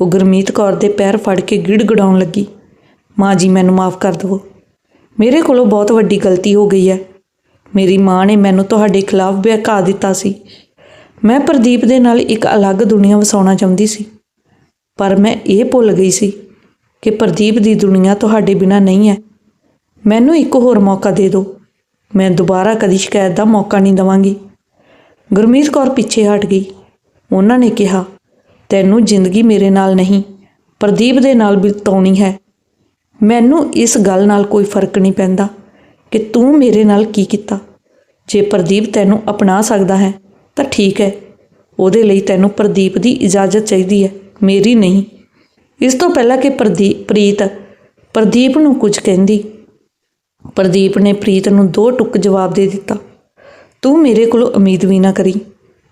ਉਹ ਗੁਰਮੀਤ ਕੌਰ ਦੇ ਪੈਰ ਫੜ ਕੇ ਗਿੜਗੜਾਉਣ ਲੱਗੀ। ਮਾਂ ਜੀ, ਮੈਨੂੰ ਮਾਫ ਕਰ ਦਿਓ। ਮੇਰੇ ਕੋਲੋਂ ਬਹੁਤ ਵੱਡੀ ਗਲਤੀ ਹੋ ਗਈ ਹੈ। ਮੇਰੀ ਮਾਂ ਨੇ ਮੈਨੂੰ ਤੁਹਾਡੇ ਖਿਲਾਫ ਬਹਿਕਾ ਦਿੱਤਾ ਸੀ। ਮੈਂ ਪ੍ਰਦੀਪ ਦੇ ਨਾਲ ਇੱਕ ਅਲੱਗ ਦੁਨੀਆ ਵਸਾਉਣਾ ਚਾਹੁੰਦੀ ਸੀ। ਪਰ ਮੈਂ ਇਹ ਭੁੱਲ ਗਈ ਸੀ ਕਿ ਪ੍ਰਦੀਪ ਦੀ ਦੁਨੀਆ ਤੁਹਾਡੇ ਬਿਨਾ ਨਹੀਂ ਹੈ। ਮੈਨੂੰ ਇੱਕ ਹੋਰ ਮੌਕਾ ਦੇ ਦਿਓ। ਮੈਂ ਦੁਬਾਰਾ ਕਦੀ ਸ਼ਿਕਾਇਤ ਦਾ ਮੌਕਾ ਨਹੀਂ ਦਵਾਂਗੀ। ਗੁਰਮੀਤ ਕੌਰ ਪਿੱਛੇ ਹਟ ਗਈ। ਉਹਨਾਂ ਨੇ ਕਿਹਾ, ਤੈਨੂੰ ਜ਼ਿੰਦਗੀ ਮੇਰੇ ਨਾਲ ਨਹੀਂ, ਪ੍ਰਦੀਪ ਦੇ ਨਾਲ ਬਿਤਾਉਣੀ ਹੈ। ਮੈਨੂੰ ਇਸ ਗੱਲ ਨਾਲ ਕੋਈ ਫ਼ਰਕ ਨਹੀਂ ਪੈਂਦਾ ਕਿ ਤੂੰ ਮੇਰੇ ਨਾਲ ਕੀ ਕੀਤਾ। ਜੇ ਪ੍ਰਦੀਪ ਤੈਨੂੰ ਅਪਣਾ ਸਕਦਾ ਹੈ, ਤਾਂ ਠੀਕ ਹੈ। ਉਹਦੇ ਲਈ ਤੈਨੂੰ ਪ੍ਰਦੀਪ ਦੀ ਇਜਾਜ਼ਤ ਚਾਹੀਦੀ ਹੈ। ਮੇਰੀ ਨਹੀਂ। ਇਸ ਤੋਂ ਪਹਿਲਾਂ ਕਿ ਪ੍ਰਦੀਪ ਪ੍ਰੀਤ ਪ੍ਰਦੀਪ ਨੂੰ ਕੁਝ ਕਹਿੰਦੀ, ਪ੍ਰਦੀਪ ਨੇ ਪ੍ਰੀਤ ਨੂੰ ਦੋ ਟੁੱਕ ਜਵਾਬ ਦੇ ਦਿੱਤਾ, ਤੂੰ ਮੇਰੇ ਕੋਲੋਂ ਉਮੀਦ ਵੀ ਨਾ ਕਰੀ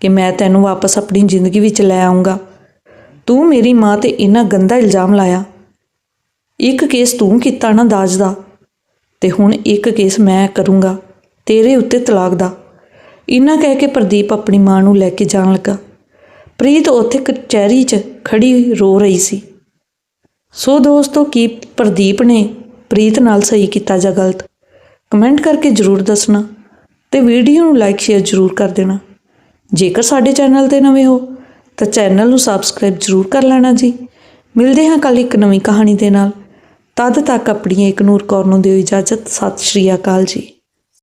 ਕਿ ਮੈਂ ਤੈਨੂੰ ਵਾਪਸ ਆਪਣੀ ਜ਼ਿੰਦਗੀ ਵਿੱਚ ਲੈ ਆਉਂਗਾ ਤੂੰ ਮੇਰੀ ਮਾਂ ਤੇ ਇੰਨਾ ਗੰਦਾ ਇਲਜ਼ਾਮ ਲਾਇਆ। ਇੱਕ ਕੇਸ ਤੂੰ ਕੀਤਾ ਨਾ ਦਾਜ ਦਾ, ਤੇ ਹੁਣ ਇੱਕ ਕੇਸ ਮੈਂ ਕਰੂੰਗਾ, ਤੇਰੇ ਉੱਤੇ ਤਲਾਕ ਦਾ। ਇੰਨਾ ਕਹਿ ਕੇ ਪ੍ਰਦੀਪ ਆਪਣੀ ਮਾਂ ਨੂੰ ਲੈ ਕੇ ਜਾਣ ਲੱਗਾ। ਪ੍ਰੀਤ ਉੱਥੇ ਕਚਹਿਰੀ 'ਚ ਖੜੀ ਰੋ ਰਹੀ ਸੀ। ਸੋ ਦੋਸਤੋ, ਕੀ ਪ੍ਰਦੀਪ ਨੇ ਪ੍ਰੀਤ ਨਾਲ ਸਹੀ ਕੀਤਾ ਜਾਂ ਗਲਤ? ਕਮੈਂਟ ਕਰਕੇ ਜਰੂਰ ਦੱਸਣਾ ਤੇ ਵੀਡੀਓ ਨੂੰ ਲਾਈਕ, ਸ਼ੇਅਰ ਜਰੂਰ ਕਰ ਦੇਣਾ। ਜੇਕਰ ਸਾਡੇ ਚੈਨਲ ਤੇ ਨਵੇਂ ਹੋ, ਤਾਂ ਚੈਨਲ ਨੂੰ ਸਬਸਕ੍ਰਾਈਬ ਜਰੂਰ ਕਰ ਲੈਣਾ ਜੀ। ਮਿਲਦੇ ਹਾਂ ਕੱਲ ਇੱਕ ਨਵੀਂ ਕਹਾਣੀ ਦੇ ਨਾਲ। ਤਦ ਤੱਕ ਆਪਣੀ ਇਕਨੂਰ ਕੌਰ ਨੂੰ ਦਿਓ ਇਜਾਜ਼ਤ। ਸਤਿ ਸ਼੍ਰੀ ਅਕਾਲ ਜੀ।